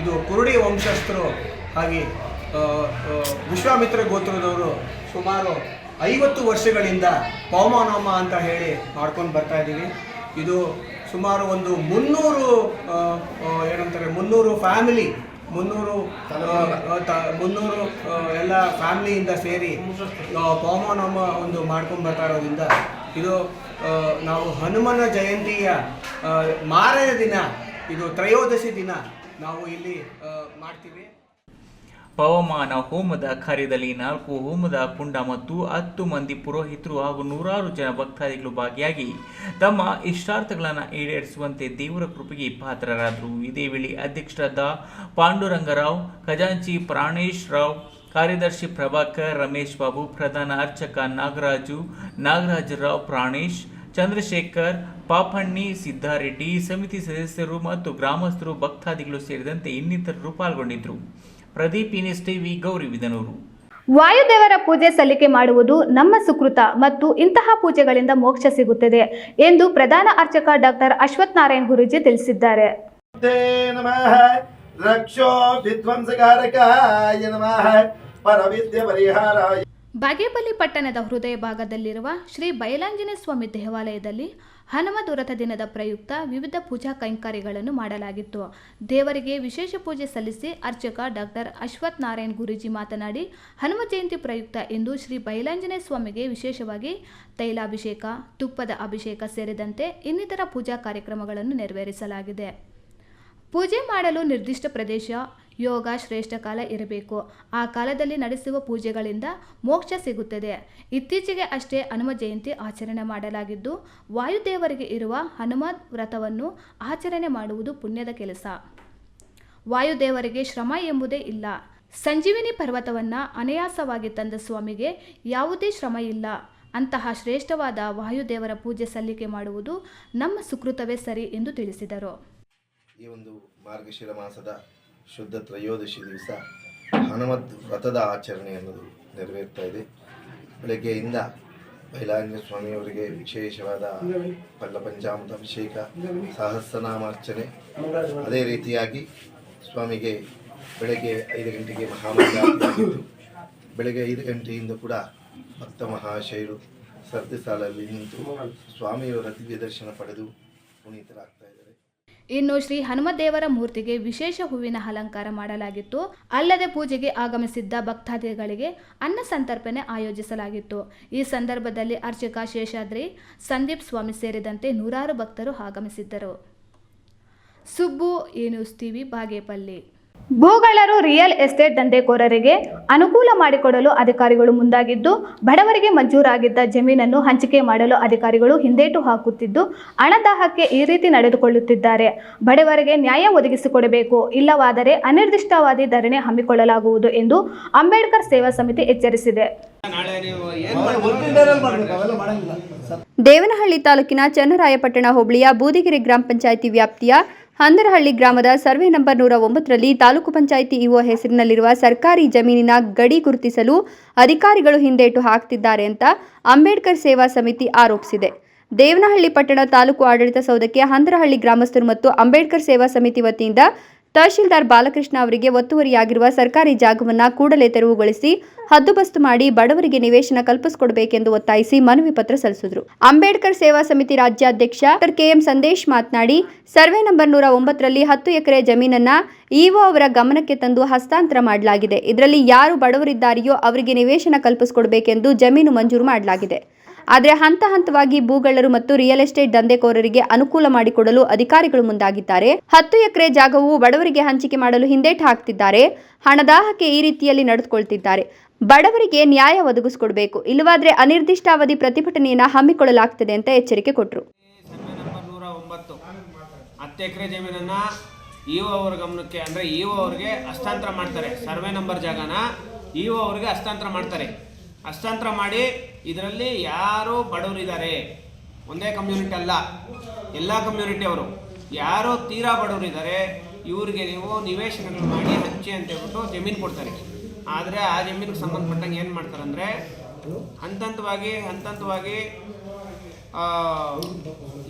ಇದು ಕುರುಡಿ ವಂಶಸ್ಥರು ಹಾಗೆ ವಿಶ್ವಾಮಿತ್ರ ಗೋತ್ರದವರು ಸುಮಾರು ಐವತ್ತು ವರ್ಷಗಳಿಂದ ಪವಮಾನೋಮ ಅಂತ ಹೇಳಿ ಮಾಡ್ಕೊಂಡು ಬರ್ತಾ ಇದ್ದೀವಿ. ಇದು ಸುಮಾರು ಒಂದು ಮುನ್ನೂರು ಏನಂತಾರೆ, ಮುನ್ನೂರು ಫ್ಯಾಮಿಲಿ ಮುನ್ನೂರು ಮುನ್ನೂರು ಎಲ್ಲ ಫ್ಯಾಮಿಲಿಯಿಂದ ಸೇರಿ ಆ, ಪವಮಾನೋಮ ಒಂದು ಮಾಡ್ಕೊಂಡು ಬರ್ತಾ ಇರೋದ್ರಿಂದ ಇದು ನಾವು ಹನುಮನ ಜಯಂತಿಯ ಮಾರನೇ ದಿನ ಇದು ತ್ರಯೋದಶಿ ದಿನ ನಾವು ಇಲ್ಲಿ ಮಾಡ್ತೀವಿ. ಪವಮಾನ ಹೋಮದ ಕಾರ್ಯದಲ್ಲಿ ನಾಲ್ಕು ಹೋಮದ ಕುಂಡ ಮತ್ತು ಹತ್ತು ಮಂದಿ ಪುರೋಹಿತರು ಹಾಗೂ ನೂರಾರು ಜನ ಭಕ್ತಾದಿಗಳು ಭಾಗಿಯಾಗಿ ತಮ್ಮ ಇಷ್ಟಾರ್ಥಗಳನ್ನು ಈಡೇರಿಸುವಂತೆ ದೇವರ ಕೃಪೆಗೆ ಪಾತ್ರರಾದರು. ಇದೇ ವೇಳೆ ಅಧ್ಯಕ್ಷರಾದ ಪಾಂಡುರಂಗರಾವ್, ಖಜಾಂಚಿ ಪ್ರಾಣೇಶ್ ರಾವ್, ಕಾರ್ಯದರ್ಶಿ ಪ್ರಭಾಕರ್ ರಮೇಶ್ ಬಾಬು, ಪ್ರಧಾನ ಅರ್ಚಕ ನಾಗರಾಜು ನಾಗರಾಜರಾವ್ ಪ್ರಾಣೇಶ್, ಚಂದ್ರಶೇಖರ್, ಪಾಪಣ್ಣಿ ಸಿದ್ದಾರೆಡ್ಡಿ, ಸಮಿತಿ ಸದಸ್ಯರು ಮತ್ತು ಗ್ರಾಮಸ್ಥರು ಭಕ್ತಾದಿಗಳು ಸೇರಿದಂತೆ ಇನ್ನಿತರರು ಪಾಲ್ಗೊಂಡಿದ್ದರು. ಪ್ರದೀಪ್ ಇನಿಸ್ಟಿ ವಿ ಗೌರಿ ವಿದನೂರು. ವಾಯುದೇವರ ಪೂಜೆ ಸಲ್ಲಿಕೆ ಮಾಡುವುದು ನಮ್ಮ ಸುಕೃತ ಮತ್ತು ಇಂತಹ ಪೂಜೆಗಳಿಂದ ಮೋಕ್ಷ ಸಿಗುತ್ತದೆ ಎಂದು ಪ್ರಧಾನ ಅರ್ಚಕ ಡಾಕ್ಟರ್ ಅಶ್ವಥ್ ನಾರಾಯಣ್ ಗುರೂಜಿ ತಿಳಿಸಿದ್ದಾರೆ. ಬಾಗೇಪಲ್ಲಿ ಪಟ್ಟಣದ ಹೃದಯ ಭಾಗದಲ್ಲಿರುವ ಶ್ರೀ ಬೈಲಾಂಜನೇಯ ಸ್ವಾಮಿ ದೇವಾಲಯದಲ್ಲಿ ಹನುಮ ದುರತ ದಿನದ ಪ್ರಯುಕ್ತ ವಿವಿಧ ಪೂಜಾ ಕೈಂಕರ್ಯಗಳನ್ನು ಮಾಡಲಾಗಿತ್ತು. ದೇವರಿಗೆ ವಿಶೇಷ ಪೂಜೆ ಸಲ್ಲಿಸಿ ಅರ್ಚಕ ಡಾಕ್ಟರ್ ಅಶ್ವಥ್ ನಾರಾಯಣ್ ಗುರೂಜಿ ಮಾತನಾಡಿ, ಹನುಮ ಜಯಂತಿ ಪ್ರಯುಕ್ತ ಇಂದು ಶ್ರೀ ಬೈಲಾಂಜನೇಯ ಸ್ವಾಮಿಗೆ ವಿಶೇಷವಾಗಿ ತೈಲಾಭಿಷೇಕ, ತುಪ್ಪದ ಅಭಿಷೇಕ ಸೇರಿದಂತೆ ಇನ್ನಿತರ ಪೂಜಾ ಕಾರ್ಯಕ್ರಮಗಳನ್ನು ನೆರವೇರಿಸಲಾಗಿದೆ. ಪೂಜೆ ಮಾಡಲು ನಿರ್ದಿಷ್ಟ ಪ್ರದೇಶ ಯೋಗ ಶ್ರೇಷ್ಠ ಕಾಲ ಇರಬೇಕು. ಆ ಕಾಲದಲ್ಲಿ ನಡೆಸುವ ಪೂಜೆಗಳಿಂದ ಮೋಕ್ಷ ಸಿಗುತ್ತದೆ. ಇತ್ತೀಚೆಗೆ ಅಷ್ಟೇ ಹನುಮ ಜಯಂತಿ ಆಚರಣೆ ಮಾಡಲಾಗಿದ್ದು, ವಾಯುದೇವರಿಗೆ ಇರುವ ಹನುಮ ವ್ರತವನ್ನು ಆಚರಣೆ ಮಾಡುವುದು ಪುಣ್ಯದ ಕೆಲಸ. ವಾಯುದೇವರಿಗೆ ಶ್ರಮ ಎಂಬುದೇ ಇಲ್ಲ. ಸಂಜೀವಿನಿ ಪರ್ವತವನ್ನು ಅನಾಯಾಸವಾಗಿ ತಂದ ಸ್ವಾಮಿಗೆ ಯಾವುದೇ ಶ್ರಮ ಇಲ್ಲ. ಅಂತಹ ಶ್ರೇಷ್ಠವಾದ ವಾಯುದೇವರ ಪೂಜೆ ಸಲ್ಲಿಕೆ ಮಾಡುವುದು ನಮ್ಮ ಸುಕೃತವೇ ಸರಿ ಎಂದು ತಿಳಿಸಿದರು. ಈ ಒಂದು ಮಾರ್ಗಶಿರ ಮಾಸದ ಶುದ್ಧ ತ್ರಯೋದಶಿ ದಿವಸ ಹನುಮದ್ ವ್ರತದ ಆಚರಣೆ ಅನ್ನೋದು ನೆರವೇರ್ತಾ ಇದೆ. ಬೆಳಗ್ಗೆಯಿಂದ ಬೈಲಾಂಜ ಸ್ವಾಮಿಯವರಿಗೆ ವಿಶೇಷವಾದ ಪಲ್ಲ ಪಂಚಾಮೃತ ಅಭಿಷೇಕ ಸಹಸ್ರನಾಮಾರ್ಚನೆ ಅದೇ ರೀತಿಯಾಗಿ ಸ್ವಾಮಿಗೆ ಬೆಳಗ್ಗೆ ಐದು ಗಂಟೆಗೆ ಮಹಾಮಂಗಳಾರತಿ ಆಗಿದ್ದು ಬೆಳಗ್ಗೆ ಐದು ಗಂಟೆಯಿಂದ ಕೂಡ ಭಕ್ತ ಮಹಾಶಯರು ಸರ್ತಿ ಸಾಲಲ್ಲಿ ನಿಂತು ಸ್ವಾಮಿಯವರ ದಿವ್ಯ ದರ್ಶನ ಪಡೆದು ಪುನೀತರಾಗ್ತಾ ಇದ್ದಾರೆ ಇನ್ನು ಶ್ರೀ ಹನುಮದೇವರ ಮೂರ್ತಿಗೆ ವಿಶೇಷ ಹೂವಿನ ಅಲಂಕಾರ ಮಾಡಲಾಗಿತ್ತು. ಅಲ್ಲದೆ ಪೂಜೆಗೆ ಆಗಮಿಸಿದ್ದ ಭಕ್ತಾದಿಗಳಿಗೆ ಅನ್ನ ಸಂತರ್ಪಣೆ ಆಯೋಜಿಸಲಾಗಿತ್ತು. ಈ ಸಂದರ್ಭದಲ್ಲಿ ಅರ್ಚಕ ಶೇಷಾದ್ರಿ, ಸಂದೀಪ್ ಸ್ವಾಮಿ ಸೇರಿದಂತೆ ನೂರಾರು ಭಕ್ತರು ಆಗಮಿಸಿದ್ದರು. ಸುಬ್ಬು ಏನು ಟಿವಿ, ಬಾಗೇಪಲ್ಲಿ. ಭೂಗಳರು ರಿಯಲ್ ಎಸ್ಟೇಟ್ ದಂಧೆಕೋರರಿಗೆ ಅನುಕೂಲ ಮಾಡಿಕೊಡಲು ಅಧಿಕಾರಿಗಳು ಮುಂದಾಗಿದ್ದು, ಬಡವರಿಗೆ ಮಂಜೂರಾಗಿದ್ದ ಜಮೀನನ್ನು ಹಂಚಿಕೆ ಮಾಡಲು ಅಧಿಕಾರಿಗಳು ಹಿಂದೇಟು ಹಾಕುತ್ತಿದ್ದು, ಹಣದಾಹಕ್ಕೆ ಈ ರೀತಿ ನಡೆದುಕೊಳ್ಳುತ್ತಿದ್ದಾರೆ. ಬಡವರಿಗೆ ನ್ಯಾಯ ಒದಗಿಸಿಕೊಡಬೇಕು, ಇಲ್ಲವಾದರೆ ಅನಿರ್ದಿಷ್ಟವಾದಿ ಧರಣಿ ಹಮ್ಮಿಕೊಳ್ಳಲಾಗುವುದು ಎಂದು ಅಂಬೇಡ್ಕರ್ ಸೇವಾ ಸಮಿತಿ ಎಚ್ಚರಿಸಿದೆ. ದೇವನಹಳ್ಳಿ ತಾಲೂಕಿನ ಚನ್ನರಾಯಪಟ್ಟಣ ಹೋಬಳಿಯ ಬೂದಿಗೆರೆ ಗ್ರಾಮ ಪಂಚಾಯಿತಿ ವ್ಯಾಪ್ತಿಯ ಹಂದರಹಳ್ಳಿ ಗ್ರಾಮದ ಸರ್ವೆ ನಂಬರ್ ನೂರ ಒಂಬತ್ತರಲ್ಲಿ ತಾಲೂಕು ಪಂಚಾಯಿತಿ ಇಒ ಹೆಸರಿನಲ್ಲಿರುವ ಸರ್ಕಾರಿ ಜಮೀನಿನ ಗಡಿ ಗುರುತಿಸಲು ಅಧಿಕಾರಿಗಳು ಹಿಂದೇಟು ಹಾಕ್ತಿದ್ದಾರೆ ಅಂತ ಅಂಬೇಡ್ಕರ್ ಸೇವಾ ಸಮಿತಿ ಆರೋಪಿಸಿದೆ. ದೇವನಹಳ್ಳಿ ಪಟ್ಟಣ ತಾಲೂಕು ಆಡಳಿತ ಸೌಧಕ್ಕೆ ಹಂದರಹಳ್ಳಿ ಗ್ರಾಮಸ್ಥರು ಮತ್ತು ಅಂಬೇಡ್ಕರ್ ಸೇವಾ ಸಮಿತಿ ವತಿಯಿಂದ ತಹಶೀಲ್ದಾರ್ ಬಾಲಕೃಷ್ಣ ಅವರಿಗೆ ಒತ್ತುವರಿಯಾಗಿರುವ ಸರ್ಕಾರಿ ಜಾಗವನ್ನು ಕೂಡಲೇ ತೆರವುಗೊಳಿಸಿ ಹದ್ದುಬಸ್ತು ಮಾಡಿ ಬಡವರಿಗೆ ನಿವೇಶನ ಕಲ್ಪಿಸಿಕೊಡಬೇಕೆಂದು ಒತ್ತಾಯಿಸಿ ಮನವಿ ಪತ್ರ ಸಲ್ಲಿಸಿದರು. ಅಂಬೇಡ್ಕರ್ ಸೇವಾ ಸಮಿತಿ ರಾಜ್ಯಾಧ್ಯಕ್ಷ ಕೆಎಂ ಸಂದೇಶ್ ಮಾತನಾಡಿ, ಸರ್ವೆ ನಂಬರ್ ನೂರ ಒಂಬತ್ತರಲ್ಲಿ ಹತ್ತು ಎಕರೆ ಜಮೀನನ್ನ ಇಒ ಅವರ ಗಮನಕ್ಕೆ ತಂದು ಹಸ್ತಾಂತರ ಮಾಡಲಾಗಿದೆ. ಇದರಲ್ಲಿ ಯಾರು ಬಡವರಿದ್ದಾರೆಯೋ ಅವರಿಗೆ ನಿವೇಶನ ಕಲ್ಪಿಸಿಕೊಡಬೇಕೆಂದು ಜಮೀನು ಮಂಜೂರು ಮಾಡಲಾಗಿದೆ. ಆದರೆ ಹಂತ ಹಂತವಾಗಿ ಭೂಗಳ್ಳರು ಮತ್ತು ರಿಯಲ್ ಎಸ್ಟೇಟ್ ದಂಧೆಕೋರರಿಗೆ ಅನುಕೂಲ ಮಾಡಿಕೊಡಲು ಅಧಿಕಾರಿಗಳು ಮುಂದಾಗಿದ್ದಾರೆ. ಹತ್ತು ಎಕರೆ ಜಾಗವು ಬಡವರಿಗೆ ಹಂಚಿಕೆ ಮಾಡಲು ಹಿಂದೇಟು ಹಾಕ್ತಿದ್ದಾರೆ. ಹಣದಾಹಕ್ಕೆ ಈ ರೀತಿಯಲ್ಲಿ ನಡೆದುಕೊಳ್ತಿದ್ದಾರೆ. ಬಡವರಿಗೆ ನ್ಯಾಯ ಒದಗಿಸಿಕೊಡಬೇಕು. ಇಲ್ಲವಾದ್ರೆ ಅನಿರ್ದಿಷ್ಟಾವಧಿ ಪ್ರತಿಭಟನೆಯನ್ನ ಹಮ್ಮಿಕೊಳ್ಳಲಾಗ್ತದೆ ಅಂತ ಎಚ್ಚರಿಕೆ ಕೊಟ್ಟರು ಗಮನಕ್ಕೆ ಅಂದರೆ ಇಒ ಅವ್ರಿಗೆ ಹಸ್ತಾಂತರ ಸರ್ವೆ ನಂಬರ್ ಜಾಗನ ಇಒ ಅವ್ರಿಗೆ ಹಸ್ತಾಂತರ ಹಸ್ತಾಂತರ ಮಾಡಿ ಇದರಲ್ಲಿ ಯಾರು ಬಡವರಿದ್ದಾರೆ. ಒಂದೇ ಕಮ್ಯುನಿಟಿ ಅಲ್ಲ, ಎಲ್ಲ ಕಮ್ಯುನಿಟಿ ಅವರು. ಯಾರು ತೀರಾ ಬಡವರಿದ್ದಾರೆ, ಇವರಿಗೆ ನೀವು ನಿವೇಶನಗಳು ಮಾಡಿ ಹಚ್ಚಿ ಅಂತ ಹೇಳ್ಬಿಟ್ಟು ಜಮೀನು ಕೊಡ್ತಾರೆ. ಆದರೆ ಆ ಜಮೀನಿಗೆ ಸಂಬಂಧಪಟ್ಟಂಗೆ ಏನು ಮಾಡ್ತಾರೆ ಅಂದರೆ ಹಂತ ಹಂತವಾಗಿ ಹಂತ ಹಂತವಾಗಿ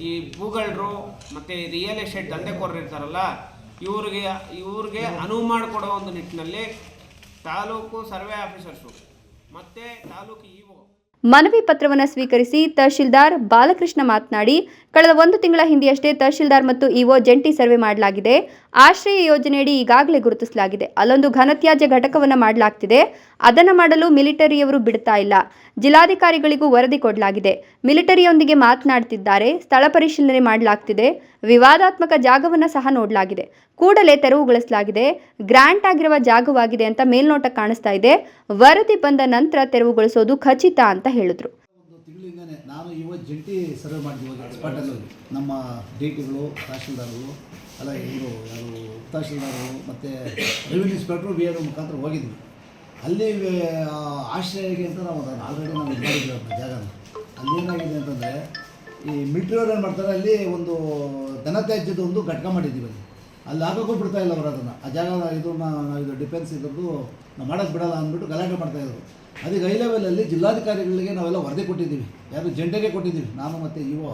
ಈ ಭೂಗಳರು ಮತ್ತು ರಿಯಲ್ ಎಸ್ಟೇಟ್ ದಂಧೆಕೋರರು ಇರ್ತಾರಲ್ಲ, ಇವ್ರಿಗೆ ಇವ್ರಿಗೆ ಅನುವು ಮಾಡಿಕೊಡೋ ಒಂದು ನಿಟ್ಟಿನಲ್ಲಿ ತಾಲೂಕು ಸರ್ವೆ ಆಫೀಸರ್ಸು ಮತ್ತು ತಾಲೂಕು ಇಒ. ಮನವಿ ಪತ್ರವನ್ನು ಸ್ವೀಕರಿಸಿ ತಹಶೀಲ್ದಾರ್ ಬಾಲಕೃಷ್ಣ ಮಾತನಾಡಿ, ಕಳೆದ ಒಂದು ತಿಂಗಳ ಹಿಂದೆಯಷ್ಟೇ ತಹಶೀಲ್ದಾರ್ ಮತ್ತು ಇಒ ಜಂಟಿ ಸರ್ವೆ ಮಾಡಲಾಗಿದೆ. ಆಶ್ರಯ ಯೋಜನೆಯಡಿ ಈಗಾಗಲೇ ಗುರುತಿಸಲಾಗಿದೆ. ಅಲ್ಲೊಂದು ಘನತ್ಯಾಜ್ಯ ಘಟಕವನ್ನು ಮಾಡಲಾಗ್ತಿದೆ. ಅದನ್ನು ಮಾಡಲು ಮಿಲಿಟರಿಯವರು ಬಿಡ್ತಾ ಇಲ್ಲ. ಜಿಲ್ಲಾಧಿಕಾರಿಗಳಿಗೂ ವರದಿ ಕೊಡಲಾಗಿದೆ. ಮಿಲಿಟರಿಯೊಂದಿಗೆ ಮಾತನಾಡ್ತಿದ್ದಾರೆ. ಸ್ಥಳ ಪರಿಶೀಲನೆ ಮಾಡಲಾಗ್ತಿದೆ. ವಿವಾದಾತ್ಮಕ ಜಾಗವನ್ನು ಸಹ ನೋಡಲಾಗಿದೆ. ಕೂಡಲೇ ತೆರವುಗೊಳಿಸಲಾಗಿದೆ. ಗ್ರಾಂಟ್ ಆಗಿರುವ ಜಾಗವಾಗಿದೆ ಅಂತ ಮೇಲ್ನೋಟ ಕಾಣಿಸ್ತಾ ಇದೆ. ವರದಿ ಬಂದ ನಂತರ ತೆರವುಗೊಳಿಸೋದು ಖಚಿತ ಅಂತ ಹೇಳಿದ್ರು. ನಾನು ಇವತ್ತು ಜಂಟಿ ಸರ್ವೆ ಮಾಡಿದ್ವಿ ಹೋಗಿ ಎಕ್ಸ್ಪರ್ಟಲ್ಲಿ ನಮ್ಮ ಡಿ ಟಿಗಳು ತಹಶೀಲ್ದಾರ್ಗಳು, ಅಲ್ಲ ಇವರು ಯಾರು, ತಹಶೀಲ್ದಾರ್ಗಳು ಮತ್ತು ರೆವಿನ್ಯೂ ಇನ್ಸ್ಪೆಕ್ಟ್ರು ಬಿ ಆರ್ ಮುಖಾಂತರ ಹೋಗಿದ್ವಿ. ಅಲ್ಲಿ ಆಶ್ರಯಕ್ಕೆ ಅಂತ ನಾವು ಅದನ್ನು ಆಲ್ರೆಡಿ ನಾವು ಇದು ಮಾಡಿದ್ವಿ ಜಾಗನ. ಅಲ್ಲಿ ಏನಾಗಿದೆ ಅಂತಂದರೆ ಈ ಮಿಲ್ಟ್ರಿ ಅವ್ರು ಏನು ಮಾಡ್ತಾರೆ, ಅಲ್ಲಿ ಒಂದು ಘನತ್ಯಾಜ್ಯದ ಒಂದು ಘಟಕ ಮಾಡಿದ್ದೀವಿ ಅಲ್ಲಿ ಅಲ್ಲಿ ಹಾಕೋಕ್ಕೂ ಬಿಡ್ತಾ ಇಲ್ಲ ಅವರು ಅದನ್ನು. ಆ ಜಾಗ ಇದನ್ನ ಇದು ಡಿಫೆನ್ಸ್ ಇದ್ದದ್ದು ನಾವು ಮಾಡೋಕ್ಕೆ ಬಿಡಲ್ಲ ಅಂದ್ಬಿಟ್ಟು ಗಲಾಟೆ ಮಾಡ್ತಾಯಿದ್ರು ಅದಕ್ಕೆ ಹೈ ಲೆವೆಲಲ್ಲಿ ಜಿಲ್ಲಾಧಿಕಾರಿಗಳಿಗೆ ನಾವೆಲ್ಲ ವರದಿ ಕೊಟ್ಟಿದ್ದೀವಿ. ಯಾರು ಜಂಟೆಗೆ ಕೊಟ್ಟಿದ್ದೀವಿ. ನಾನು ಮತ್ತು ಇವೋ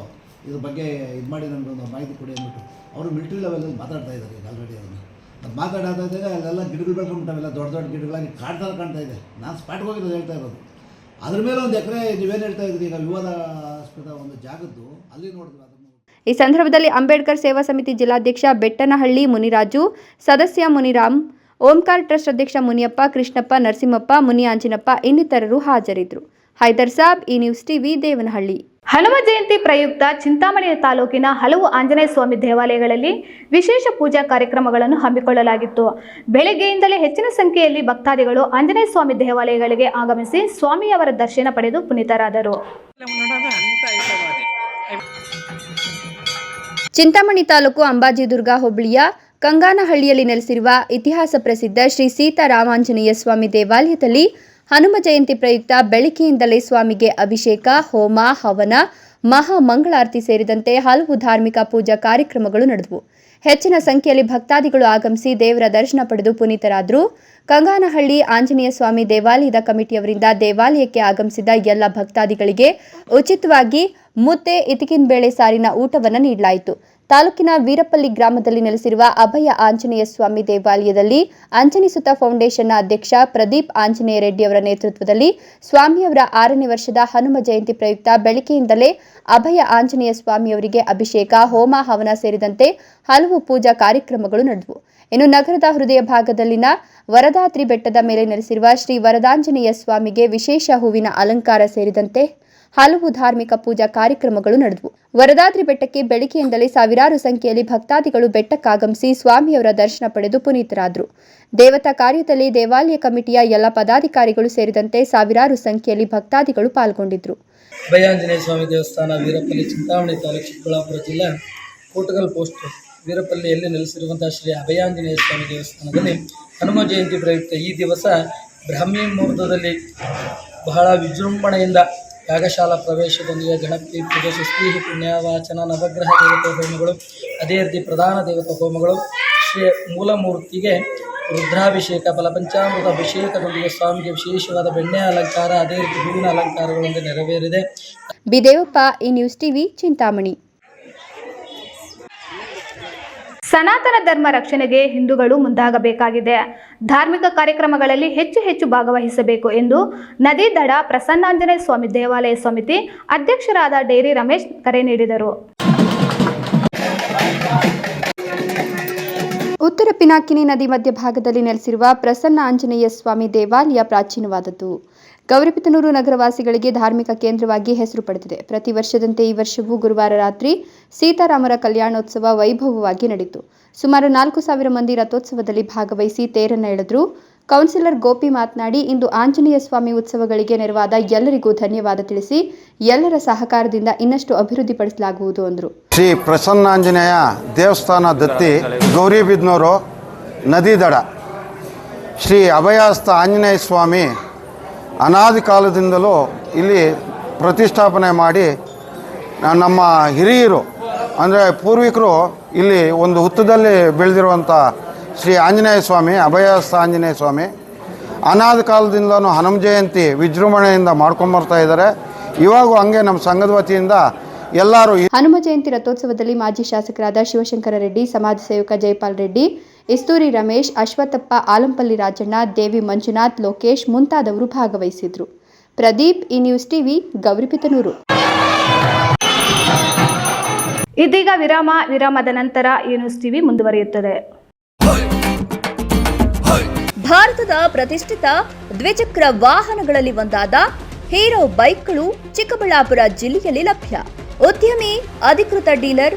ಇದ್ರ ಬಗ್ಗೆ ಇದು ಮಾಡಿ ಒಂದು ಮಾಹಿತಿ ಕೊಡಿ ಅಂದ್ಬಿಟ್ಟು ಅವರು ಮಿಲ್ಟ್ರಿ ಲೆವೆಲಲ್ಲಿ ಮಾತಾಡ್ತಾ ಇದ್ದಾರೆ ಈಗ ಆಲ್ರೆಡಿ ಅದನ್ನು. ಅದು ಮಾತಾಡ್ತಾ ಇದ್ದಾಗ ಅಲ್ಲೆಲ್ಲ ಗಿಡಗಳು ಬೆಳ್ಕೊಂಡ್ಬಿಟ್ಟವೆಲ್ಲ ದೊಡ್ಡ ದೊಡ್ಡ ಗಿಡಗಳಾಗಿ ಕಾಡ್ತಾ ಕಾಣ್ತಾ ಇದೆ. ನಾನು ಸ್ಪಾಟ್ಗೆ ಹೋಗಿರೋದು ಹೇಳ್ತಾ ಇರೋದು. ಅದ್ರ ಮೇಲೆ ಒಂದು ಎಕರೆ ನೀವೇನು ಹೇಳ್ತಾ ಇದ್ರಿ ಈಗ ವಿವಾದಾಸ್ಪದ ಒಂದು ಜಾಗದ್ದು, ಅಲ್ಲಿ ಅದನ್ನು ಈ ಸಂದರ್ಭದಲ್ಲಿ ಅಂಬೇಡ್ಕರ್ ಸೇವಾ ಸಮಿತಿ ಜಿಲ್ಲಾಧ್ಯಕ್ಷ ಬೆಟ್ಟನಹಳ್ಳಿ ಮುನಿರಾಜು, ಸದಸ್ಯ ಮುನಿರಾಮ್, ಓಂಕಾರ್ ಟ್ರಸ್ಟ್ ಅಧ್ಯಕ್ಷ ಮುನಿಯಪ್ಪ, ಕೃಷ್ಣಪ್ಪ, ನರಸಿಂಹಪ್ಪ, ಮುನಿ ಆಂಜಿನಪ್ಪ ಇನ್ನಿತರರು ಹಾಜರಿದ್ದರು. ಹೈದರ್ ಸಾಬ್, ಈ ನ್ಯೂಸ್ ಟಿವಿ, ದೇವನಹಳ್ಳಿ. ಹನುಮ ಜಯಂತಿ ಪ್ರಯುಕ್ತ ಚಿಂತಾಮಣಿಯ ತಾಲೂಕಿನ ಹಲವು ಆಂಜನೇಯ ಸ್ವಾಮಿ ದೇವಾಲಯಗಳಲ್ಲಿ ವಿಶೇಷ ಪೂಜಾ ಕಾರ್ಯಕ್ರಮಗಳನ್ನು ಹಮ್ಮಿಕೊಳ್ಳಲಾಗಿತ್ತು. ಬೆಳಗ್ಗೆಯಿಂದಲೇ ಹೆಚ್ಚಿನ ಸಂಖ್ಯೆಯಲ್ಲಿ ಭಕ್ತಾದಿಗಳು ಆಂಜನೇಯ ಸ್ವಾಮಿ ದೇವಾಲಯಗಳಿಗೆ ಆಗಮಿಸಿ ಸ್ವಾಮಿಯವರ ದರ್ಶನ ಪಡೆದು ಪುನೀತರಾದರು. ಚಿಂತಾಮಣಿ ತಾಲೂಕು ಅಂಬಾಜಿದುರ್ಗ ಹೋಬಳಿಯ ಕಂಗಾನಹಳ್ಳಿಯಲ್ಲಿ ನೆಲೆಸಿರುವ ಇತಿಹಾಸ ಪ್ರಸಿದ್ಧ ಶ್ರೀ ಸೀತಾರಾಮಾಂಜನೇಯ ಸ್ವಾಮಿ ದೇವಾಲಯದಲ್ಲಿ ಹನುಮ ಜಯಂತಿ ಪ್ರಯುಕ್ತ ಬೆಳಗ್ಗೆಯಿಂದಲೇ ಸ್ವಾಮಿಗೆ ಅಭಿಷೇಕ, ಹೋಮ, ಹವನ, ಮಹಾ ಮಂಗಳಾರತಿ ಸೇರಿದಂತೆ ಹಲವು ಧಾರ್ಮಿಕ ಪೂಜಾ ಕಾರ್ಯಕ್ರಮಗಳು ನಡೆದವು. ಹೆಚ್ಚಿನ ಸಂಖ್ಯೆಯಲ್ಲಿ ಭಕ್ತಾದಿಗಳು ಆಗಮಿಸಿ ದೇವರ ದರ್ಶನ ಪಡೆದು ಪುನೀತರಾದರು. ಕಂಗಾನಹಳ್ಳಿ ಆಂಜನೇಯ ಸ್ವಾಮಿ ದೇವಾಲಯದ ಕಮಿಟಿಯವರಿಂದ ದೇವಾಲಯಕ್ಕೆ ಆಗಮಿಸಿದ ಎಲ್ಲ ಭಕ್ತಾದಿಗಳಿಗೆ ಉಚಿತವಾಗಿ ಮುದ್ದೆ ಇತಿಕಿನ ಬೇಳೆ ಸಾರಿನ ಊಟವನ್ನು ನೀಡಲಾಯಿತು. ತಾಲೂಕಿನ ವೀರಪಲ್ಲಿ ಗ್ರಾಮದಲ್ಲಿ ನೆಲೆಸಿರುವ ಅಭಯ ಆಂಜನೇಯ ಸ್ವಾಮಿ ದೇವಾಲಯದಲ್ಲಿ ಅಂಜನಿಸುತ ಫೌಂಡೇಶನ್ನ ಅಧ್ಯಕ್ಷ ಪ್ರದೀಪ್ ಆಂಜನೇಯ ರೆಡ್ಡಿ ಅವರ ನೇತೃತ್ವದಲ್ಲಿ ಸ್ವಾಮಿಯವರ ಆರನೇ ವರ್ಷದ ಹನುಮ ಜಯಂತಿ ಪ್ರಯುಕ್ತ ಬೆಳಗ್ಗೆಯಿಂದಲೇ ಅಭಯ ಆಂಜನೇಯ ಸ್ವಾಮಿಯವರಿಗೆ ಅಭಿಷೇಕ, ಹೋಮ, ಹವನ ಸೇರಿದಂತೆ ಹಲವು ಪೂಜಾ ಕಾರ್ಯಕ್ರಮಗಳು ನಡೆದವು. ಇನ್ನು ನಗರದ ಹೃದಯ ಭಾಗದಲ್ಲಿನ ವರದಾತ್ರಿ ಬೆಟ್ಟದ ಮೇಲೆ ನೆಲೆಸಿರುವ ಶ್ರೀ ವರದಾಂಜನೇಯ ಸ್ವಾಮಿಗೆ ವಿಶೇಷ ಹೂವಿನ ಅಲಂಕಾರ ಸೇರಿದಂತೆ ಹಲವು ಧಾರ್ಮಿಕ ಪೂಜಾ ಕಾರ್ಯಕ್ರಮಗಳು ನಡೆದವು. ವರದಾದ್ರಿ ಬೆಟ್ಟಕ್ಕೆ ಬೆಳಗ್ಗೆಯಿಂದಲೇ ಸಾವಿರಾರು ಸಂಖ್ಯೆಯಲ್ಲಿ ಭಕ್ತಾದಿಗಳು ಬೆಟ್ಟಕ್ಕಾಗಮಿಸಿ ಸ್ವಾಮಿಯವರ ದರ್ಶನ ಪಡೆದು ಪುನೀತರಾದರು. ದೇವತಾ ಕಾರ್ಯದಲ್ಲಿ ದೇವಾಲಯ ಕಮಿಟಿಯ ಎಲ್ಲ ಪದಾಧಿಕಾರಿಗಳು ಸೇರಿದಂತೆ ಸಾವಿರಾರು ಸಂಖ್ಯೆಯಲ್ಲಿ ಭಕ್ತಾದಿಗಳು ಪಾಲ್ಗೊಂಡಿದ್ದರು ಭಯಾಂಜನೇಯ ಸ್ವಾಮಿ ದೇವಸ್ಥಾನ ವೀರಪಲ್ಲಿ ಚಿಂತಾಮಣಿ ತಾಲೂಕು ಚಿಕ್ಕಬಳ್ಳಾಪುರ ಜಿಲ್ಲಾ ಕೋಟಗಲ್ ಪೋಸ್ಟ್ ವೀರಪಲ್ಲಿಯಲ್ಲಿ ನೆಲೆಸಿರುವಂತಹ ಶ್ರೀ ಅಭಯಾಂಜನೇಯ ಸ್ವಾಮಿ ದೇವಸ್ಥಾನದಲ್ಲಿ ಹನುಮ ಜಯಂತಿ ಪ್ರಯುಕ್ತ ಈ ದಿವಸ ಬ್ರಾಹ್ಮಿ ಮುಹೂರ್ತದಲ್ಲಿ ಬಹಳ ವಿಜೃಂಭಣೆಯಿಂದ ಯಾಗಶಾಲಾ ಪ್ರವೇಶದೊಂದಿಗೆ ಗಣಪತಿ ಪೂಜೆ ಸುಸ್ತಿ ಪುಣ್ಯವಾಚನ, ನವಗ್ರಹ ದೇವತಾ ಹೋಮಗಳು ಅದೇ ರೀತಿ ಪ್ರಧಾನ ದೇವತಾ ಹೋಮಗಳು, ಶ್ರೀ ಮೂಲಮೂರ್ತಿಗೆ ರುದ್ರಾಭಿಷೇಕ, ಫಲಪಂಚಾಮೃತ ಅಭಿಷೇಕದೊಂದಿಗೆ ಸ್ವಾಮಿಗೆ ವಿಶೇಷವಾದ ಬೆಣ್ಣೆ ಅಲಂಕಾರ ಅದೇ ರೀತಿ ಹೂವಿನ ಅಲಂಕಾರಗಳೊಂದಿಗೆ ನೆರವೇರಿದೆ. ಬಿ ದೇವಪ್ಪ ಈ ನ್ಯೂಸ್ ಟಿವಿ ಚಿಂತಾಮಣಿ. ಸನಾತನ ಧರ್ಮ ರಕ್ಷಣೆಗೆ ಹಿಂದೂಗಳು ಮುಂದಾಗಬೇಕಾಗಿದೆ. ಧಾರ್ಮಿಕ ಕಾರ್ಯಕ್ರಮಗಳಲ್ಲಿ ಹೆಚ್ಚು ಹೆಚ್ಚು ಭಾಗವಹಿಸಬೇಕು ಎಂದು ನದಿ ದಡ ಪ್ರಸನ್ನಾಂಜನೇಯ ಸ್ವಾಮಿ ದೇವಾಲಯ ಸಮಿತಿ ಅಧ್ಯಕ್ಷರಾದ ಡೇರಿ ರಮೇಶ್ ಕರೆ ನೀಡಿದರು. ಉತ್ತರ ಪಿನಾಕಿನಿ ನದಿ ಮಧ್ಯಭಾಗದಲ್ಲಿ ನೆಲೆಸಿರುವ ಪ್ರಸನ್ನ ಆಂಜನೇಯ ಸ್ವಾಮಿ ದೇವಾಲಯ ಪ್ರಾಚೀನವಾದದ್ದು. ಗೌರಿಬಿದನೂರು ನಗರವಾಸಿಗಳಿಗೆ ಧಾರ್ಮಿಕ ಕೇಂದ್ರವಾಗಿ ಹೆಸರು ಪಡೆದಿದೆ. ಪ್ರತಿ ವರ್ಷದಂತೆ ಈ ವರ್ಷವೂ ಗುರುವಾರ ರಾತ್ರಿ ಸೀತಾರಾಮರ ಕಲ್ಯಾಣೋತ್ಸವ ವೈಭವವಾಗಿ ನಡೆಯಿತು. ಸುಮಾರು ನಾಲ್ಕು ಸಾವಿರ ಮಂದಿ ರಥೋತ್ಸವದಲ್ಲಿ ಭಾಗವಹಿಸಿ ತೇರನ್ನ ಎಳೆದರು. ಕೌನ್ಸಿಲರ್ ಗೋಪಿ ಮಾತನಾಡಿ, ಇಂದು ಆಂಜನೇಯ ಸ್ವಾಮಿ ಉತ್ಸವಗಳಿಗೆ ನೆರವಾದ ಎಲ್ಲರಿಗೂ ಧನ್ಯವಾದ ತಿಳಿಸಿ, ಎಲ್ಲರ ಸಹಕಾರದಿಂದ ಇನ್ನಷ್ಟು ಅಭಿವೃದ್ಧಿಪಡಿಸಲಾಗುವುದು ಅಂದರು. ಶ್ರೀ ಪ್ರಸನ್ನ ಆಂಜನೇಯ ದೇವಸ್ಥಾನ ದತ್ತಿ ಗೌರಿಬಿದ್ನೂರು ನದಿ ದಡ. ಶ್ರೀ ಅಭಯಾಸ್ತ ಆಂಜನೇಯ ಸ್ವಾಮಿ ಅನಾದಿ ಕಾಲದಿಂದಲೂ ಇಲ್ಲಿ ಪ್ರತಿಷ್ಠಾಪನೆ ಮಾಡಿ ನಮ್ಮ ಹಿರಿಯರು, ಅಂದರೆ ಪೂರ್ವಿಕರು ಇಲ್ಲಿ ಒಂದು ಹುತ್ತದಲ್ಲಿ ಬೆಳೆದಿರುವಂಥ ಶ್ರೀ ಆಂಜನೇಯ ಸ್ವಾಮಿ, ಅಭಯಸ್ಥ ಆಂಜನೇಯ ಸ್ವಾಮಿ. ಅನಾದಿ ಕಾಲದಿಂದಲೂ ಹನುಮ ಜಯಂತಿ ವಿಜೃಂಭಣೆಯಿಂದ ಮಾಡ್ಕೊಂಬರ್ತಾ ಇದ್ದಾರೆ. ಇವಾಗೂ ಹಂಗೆ ನಮ್ಮ ಸಂಘದ ವತಿಯಿಂದ ಎಲ್ಲರೂ ಹನುಮ ಜಯಂತಿ ರಥೋತ್ಸವದಲ್ಲಿ ಮಾಜಿ ಶಾಸಕರಾದ ಶಿವಶಂಕರ ರೆಡ್ಡಿ, ಸಮಾಜ ಸೇವಕ ಜಯಪಾಲ್ ರೆಡ್ಡಿ ಇಸ್ತೂರಿ ರಮೇಶ್ ಅಶ್ವತ್ಥಪ್ಪ ಆಲಂಪಲ್ಲಿ ರಾಜಣ್ಣ ದೇವಿ ಮಂಜುನಾಥ್ ಲೋಕೇಶ್ ಮುಂತಾದವರು ಭಾಗವಹಿಸಿದ್ರು. ಪ್ರದೀಪ್ ಈ ನ್ಯೂಸ್ ಟಿವಿ ಗೌರಿಪಿತನೂರು ಇದೀಗ ವಿರಾಮ ವಿರಾಮದ ನಂತರ ಈ ನ್ಯೂಸ್ ಟಿವಿ ಮುಂದುವರಿಯುತ್ತದೆ. ಭಾರತದ ಪ್ರತಿಷ್ಠಿತ ದ್ವಿಚಕ್ರ ವಾಹನಗಳಲ್ಲಿ ಒಂದಾದ ಹೀರೋ ಬೈಕ್ಗಳು ಚಿಕ್ಕಬಳ್ಳಾಪುರ ಜಿಲ್ಲೆಯಲ್ಲಿ ಲಭ್ಯ. ಉದ್ಯಮಿ ಅಧಿಕೃತ ಡೀಲರ್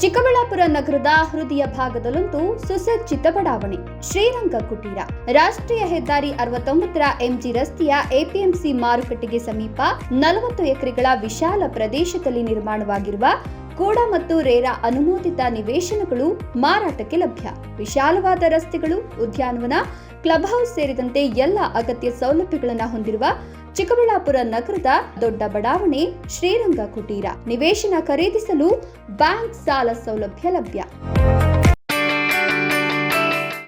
ಚಿಕ್ಕಬಳ್ಳಾಪುರ ನಗರದ ಹೃದಯ ಭಾಗದಲ್ಲಂತೂ ಸುಸಜ್ಜಿತ ಬಡಾವಣೆ, ಶ್ರೀರಂಗ ಕುಟೀರ. ರಾಷ್ಟ್ರೀಯ ಹೆದ್ದಾರಿ ಅರವತ್ತೊಂಬತ್ತರ ಎಂಜಿ ರಸ್ತೆಯ ಎಪಿಎಂಸಿ ಮಾರುಕಟ್ಟೆಗೆ ಸಮೀಪ ನಲವತ್ತು ಎಕರೆಗಳ ವಿಶಾಲ ಪ್ರದೇಶದಲ್ಲಿ ನಿರ್ಮಾಣವಾಗಿರುವ ಕೂಡ ಮತ್ತು ರೇರಾ ಅನುಮೋದಿತ ನಿವೇಶನಗಳು ಮಾರಾಟಕ್ಕೆ ಲಭ್ಯ. ವಿಶಾಲವಾದ ರಸ್ತೆಗಳು, ಉದ್ಯಾನವನ ಕ್ಲಬ್ ಹೌಸ್ ಸೇರಿದಂತೆ ಎಲ್ಲ ಅಗತ್ಯ ಸೌಲಭ್ಯಗಳನ್ನು ಹೊಂದಿರುವ ಚಿಕ್ಕಬಳ್ಳಾಪುರ ನಗರದ ದೊಡ್ಡ ಬಡಾವಣೆ ಶ್ರೀರಂಗ ಕುಟೀರ ನಿವೇಶನ ಖರೀದಿಸಲು ಬ್ಯಾಂಕ್ ಸಾಲ ಸೌಲಭ್ಯ ಲಭ್ಯ.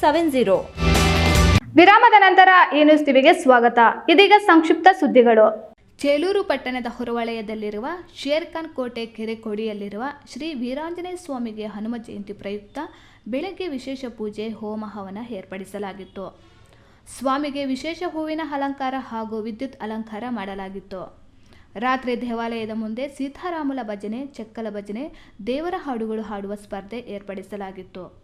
seven zero. ವಿರಾಮದ ನಂತರ ಈ ನ್ಯೂಸ್ ಟಿವಿಗೆ ಸ್ವಾಗತ. ಇದೀಗ ಸಂಕ್ಷಿಪ್ತ ಸುದ್ದಿಗಳು. ಚೇಲೂರು ಪಟ್ಟಣದ ಹೊರವಲಯದಲ್ಲಿರುವ ಶೇರ್ಖಾನ್ ಕೋಟೆ ಕೆರೆ ಕೊಡಿಯಲ್ಲಿರುವ ಶ್ರೀ ವೀರಾಂಜನೇಯ ಸ್ವಾಮಿಗೆ ಹನುಮ ಜಯಂತಿ ಪ್ರಯುಕ್ತ ಬೆಳಗ್ಗೆ ವಿಶೇಷ ಪೂಜೆ ಹೋಮ ಹವನ ಏರ್ಪಡಿಸಲಾಗಿತ್ತು. ಸ್ವಾಮಿಗೆ ವಿಶೇಷ ಹೂವಿನ ಅಲಂಕಾರ ಹಾಗೂ ವಿದ್ಯುತ್ ಅಲಂಕಾರ ಮಾಡಲಾಗಿತ್ತು. ರಾತ್ರಿ ದೇವಾಲಯದ ಮುಂದೆ ಸೀತಾರಾಮುಲ ಭಜನೆ ಚಕ್ಕಲ ಭಜನೆ ದೇವರ ಹಾಡುಗಳು ಹಾಡುವ ಸ್ಪರ್ಧೆ ಏರ್ಪಡಿಸಲಾಗಿತ್ತು.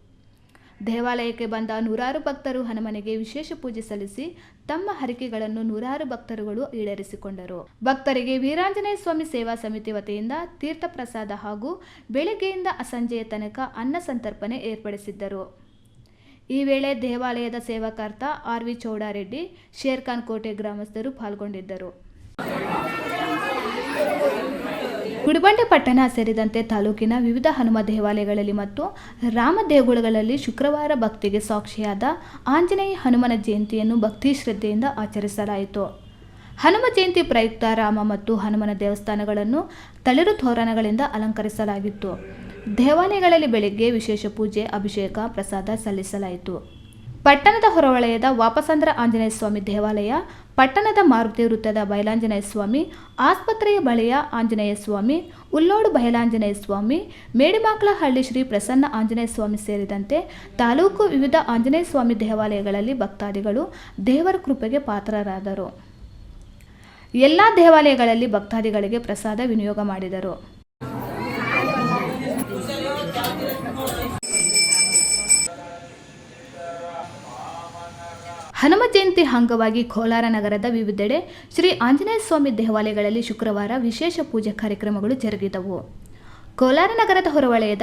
ದೇವಾಲಯಕ್ಕೆ ಬಂದ ನೂರಾರು ಭಕ್ತರು ಹನುಮನಿಗೆ ವಿಶೇಷ ಪೂಜೆ ಸಲ್ಲಿಸಿ ತಮ್ಮ ಹರಿಕೆಗಳನ್ನು ನೂರಾರು ಭಕ್ತರುಗಳು ಈಡೇರಿಸಿಕೊಂಡರು. ಭಕ್ತರಿಗೆ ವೀರಾಂಜನೇಯ ಸ್ವಾಮಿ ಸೇವಾ ಸಮಿತಿ ವತಿಯಿಂದ ತೀರ್ಥ ಪ್ರಸಾದ ಹಾಗೂ ಬೆಳಗ್ಗೆಯಿಂದ ಸಂಜೆಯ ತನಕ ಅನ್ನ ಸಂತರ್ಪಣೆ ಏರ್ಪಡಿಸಿದ್ದರು. ಈ ವೇಳೆ ದೇವಾಲಯದ ಸೇವಾಕರ್ತ ಆರ್ ವಿ ಚೌಡಾರೆಡ್ಡಿ, ಶೇರ್ಖಾನ್ ಕೋಟೆ ಗ್ರಾಮಸ್ಥರು ಪಾಲ್ಗೊಂಡಿದ್ದರು. ಗುಡಿಬಂಡೆ ಪಟ್ಟಣ ಸೇರಿದಂತೆ ತಾಲೂಕಿನ ವಿವಿಧ ಹನುಮ ದೇವಾಲಯಗಳಲ್ಲಿ ಮತ್ತು ರಾಮ ದೇಗುಲಗಳಲ್ಲಿ ಶುಕ್ರವಾರ ಭಕ್ತಿಗೆ ಸಾಕ್ಷಿಯಾದ ಆಂಜನೇಯ ಹನುಮನ ಜಯಂತಿಯನ್ನು ಭಕ್ತಿ ಶ್ರದ್ಧೆಯಿಂದ ಆಚರಿಸಲಾಯಿತು. ಹನುಮ ಜಯಂತಿ ಪ್ರಯುಕ್ತ ರಾಮ ಮತ್ತು ಹನುಮನ ದೇವಸ್ಥಾನಗಳನ್ನು ತಳಿರು ತೋರಣಗಳಿಂದ ಅಲಂಕರಿಸಲಾಗಿತ್ತು. ದೇವಾಲಯಗಳಲ್ಲಿ ಬೆಳಗ್ಗೆ ವಿಶೇಷ ಪೂಜೆ, ಅಭಿಷೇಕ, ಪ್ರಸಾದ ಸಲ್ಲಿಸಲಾಯಿತು. ಪಟ್ಟಣದ ಹೊರವಲಯದ ವಾಪಸಂದ್ರ ಆಂಜನೇಯ ಸ್ವಾಮಿ ದೇವಾಲಯ, ಪಟ್ಟಣದ ಮಾರುತಿ ವೃತ್ತದ ಬಯಲಾಂಜನೇಯ ಸ್ವಾಮಿ, ಆಸ್ಪತ್ರೆಯ ಬಳಿಯ ಆಂಜನೇಯ ಸ್ವಾಮಿ, ಉಲ್ಲೋಡು ಬಯಲಾಂಜನೇಯ ಸ್ವಾಮಿ, ಮೇಡಿಮಾಕ್ಲಹಳ್ಳಿ ಶ್ರೀ ಪ್ರಸನ್ನ ಆಂಜನೇಯ ಸ್ವಾಮಿ ಸೇರಿದಂತೆ ತಾಲೂಕು ವಿವಿಧ ಆಂಜನೇಯ ಸ್ವಾಮಿ ದೇವಾಲಯಗಳಲ್ಲಿ ಭಕ್ತಾದಿಗಳು ದೇವರ ಕೃಪೆಗೆ ಪಾತ್ರರಾದರು. ಎಲ್ಲ ದೇವಾಲಯಗಳಲ್ಲಿ ಭಕ್ತಾದಿಗಳಿಗೆ ಪ್ರಸಾದ ವಿನಿಯೋಗ ಮಾಡಿದರು. ಹನುಮ ಜಯಂತಿ ಅಂಗವಾಗಿ ಕೋಲಾರ ನಗರದ ವಿವಿಧೆಡೆ ಶ್ರೀ ಆಂಜನೇಯ ಸ್ವಾಮಿ ದೇವಾಲಯಗಳಲ್ಲಿ ಶುಕ್ರವಾರ ವಿಶೇಷ ಪೂಜೆ ಕಾರ್ಯಕ್ರಮಗಳು ಜರುಗಿದವು. ಕೋಲಾರ ನಗರದ ಹೊರವಲಯದ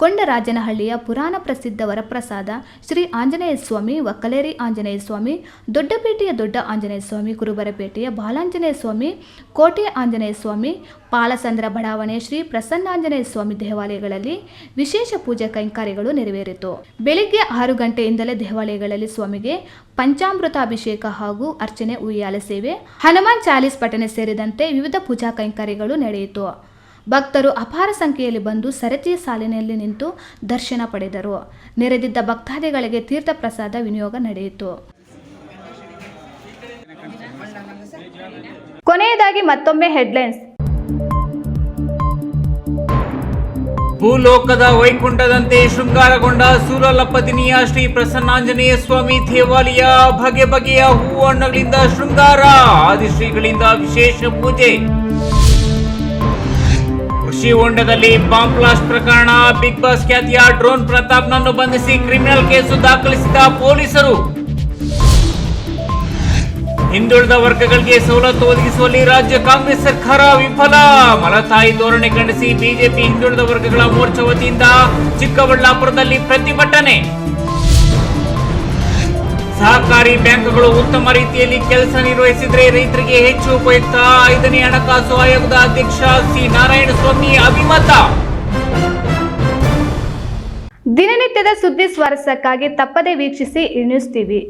ಕೊಂಡರಾಜನಹಳ್ಳಿಯ ಪುರಾಣ ಪ್ರಸಿದ್ಧ ವರಪ್ರಸಾದ ಶ್ರೀ ಆಂಜನೇಯ ಸ್ವಾಮಿ ವಕ್ಕಲೇರಿ ಆಂಜನೇಯ ಸ್ವಾಮಿ, ದೊಡ್ಡಪೇಟೆಯ ದೊಡ್ಡ ಆಂಜನೇಯ ಸ್ವಾಮಿ, ಕುರುಬರಪೇಟೆಯ ಬಾಲಾಂಜನೇಯ ಸ್ವಾಮಿ, ಕೋಟೆ ಆಂಜನೇಯ ಸ್ವಾಮಿ, ಪಾಲಸಂದ್ರ ಬಡಾವಣೆ ಶ್ರೀ ಪ್ರಸನ್ನಾಂಜನೇಯ ಸ್ವಾಮಿ ದೇವಾಲಯಗಳಲ್ಲಿ ವಿಶೇಷ ಪೂಜಾ ಕೈಂಕಾರ್ಯಗಳು ನೆರವೇರಿತು. ಬೆಳಿಗ್ಗೆ ಆರು ಗಂಟೆಯಿಂದಲೇ ದೇವಾಲಯಗಳಲ್ಲಿ ಸ್ವಾಮಿಗೆ ಪಂಚಾಮೃತ ಅಭಿಷೇಕ ಹಾಗೂ ಅರ್ಚನೆ, ಉಯ್ಯಾಲ ಸೇವೆ, ಹನುಮಾನ್ ಚಾಲೀಸ್ ಪಠನೆ ಸೇರಿದಂತೆ ವಿವಿಧ ಪೂಜಾ ಕೈಂಕಾರ್ಯಗಳು ನಡೆಯಿತು. ಭಕ್ತರು ಅಪಾರ ಸಂಖ್ಯೆಯಲ್ಲಿ ಬಂದು ಸರತಿಯ ಸಾಲಿನಲ್ಲಿ ನಿಂತು ದರ್ಶನ ಪಡೆದರು. ನೆರೆದಿದ್ದ ಭಕ್ತಾದಿಗಳಿಗೆ ತೀರ್ಥ ಪ್ರಸಾದ ವಿನಿಯೋಗ ನಡೆಯಿತು. ಕೊನೆಯದಾಗಿ ಮತ್ತೊಮ್ಮೆ ಹೆಡ್ಲೈನ್ಸ್. ಭೂಲೋಕದ ವೈಕುಂಠದಂತೆ ಶೃಂಗಾರಗೊಂಡ ಸೂರಲಪದಿನಿಯ ಶ್ರೀ ಪ್ರಸನ್ನಾಂಜನೇಯ ಸ್ವಾಮಿ ದೇವಾಲಯ ಬಗೆ ಬಗೆಯ ಹೂವು ಹಣ್ಣುಗಳಿಂದ ಶೃಂಗಾರ, ಆದಿಶ್ರೀಗಳಿಂದ ವಿಶೇಷ ಪೂಜೆ. ಕೃಷಿ ಹೊಂಡದಲ್ಲಿ ಬಾಂಬ್ ಬ್ಲಾಸ್ಟ್ ಪ್ರಕರಣ, ಬಿಗ್ ಬಾಸ್ ಖ್ಯಾತಿಯ ಡ್ರೋನ್ ಪ್ರತಾಪ್ನನ್ನು ಬಂಧಿಸಿ ಕ್ರಿಮಿನಲ್ ಕೇಸು ದಾಖಲಿಸಿದ ಪೊಲೀಸರು. ಹಿಂದುಳಿದ ವರ್ಗಗಳಿಗೆ ಸವಲತ್ತು ಒದಗಿಸುವಲ್ಲಿ ರಾಜ್ಯ ಕಾಂಗ್ರೆಸ್ ಸರ್ಕಾರ ವಿಫಲ. ಮಲತಾಯಿ ಧೋರಣೆ ಖಂಡಿಸಿ ಬಿಜೆಪಿ ಹಿಂದುಳಿದ ವರ್ಗಗಳ ಮೋರ್ಚಾ ವತಿಯಿಂದ ಚಿಕ್ಕಬಳ್ಳಾಪುರದಲ್ಲಿ ಪ್ರತಿಭಟನೆ. ಸಹಕಾರಿ ಬ್ಯಾಂಕ್ಗಳು ಉತ್ತಮ ರೀತಿಯಲ್ಲಿ ಕೆಲಸ ನಿರ್ವಹಿಸಿದರೆ ರೈತರಿಗೆ ಹೆಚ್ಚು ಉಪಯುಕ್ತ. ಐದನೇ ಹಣಕಾಸು ಆಯೋಗದ ಅಧ್ಯಕ್ಷ ಸಿ. ನಾರಾಯಣಸ್ವಾಮಿ ಅಭಿಮತ. ದಿನನಿತ್ಯದ ಸುದ್ದಿ ಸ್ವಾರಸ್ಯಕ್ಕಾಗಿ ತಪ್ಪದೇ ವೀಕ್ಷಿಸಿ ಇಳಿಸ್ತೀವಿ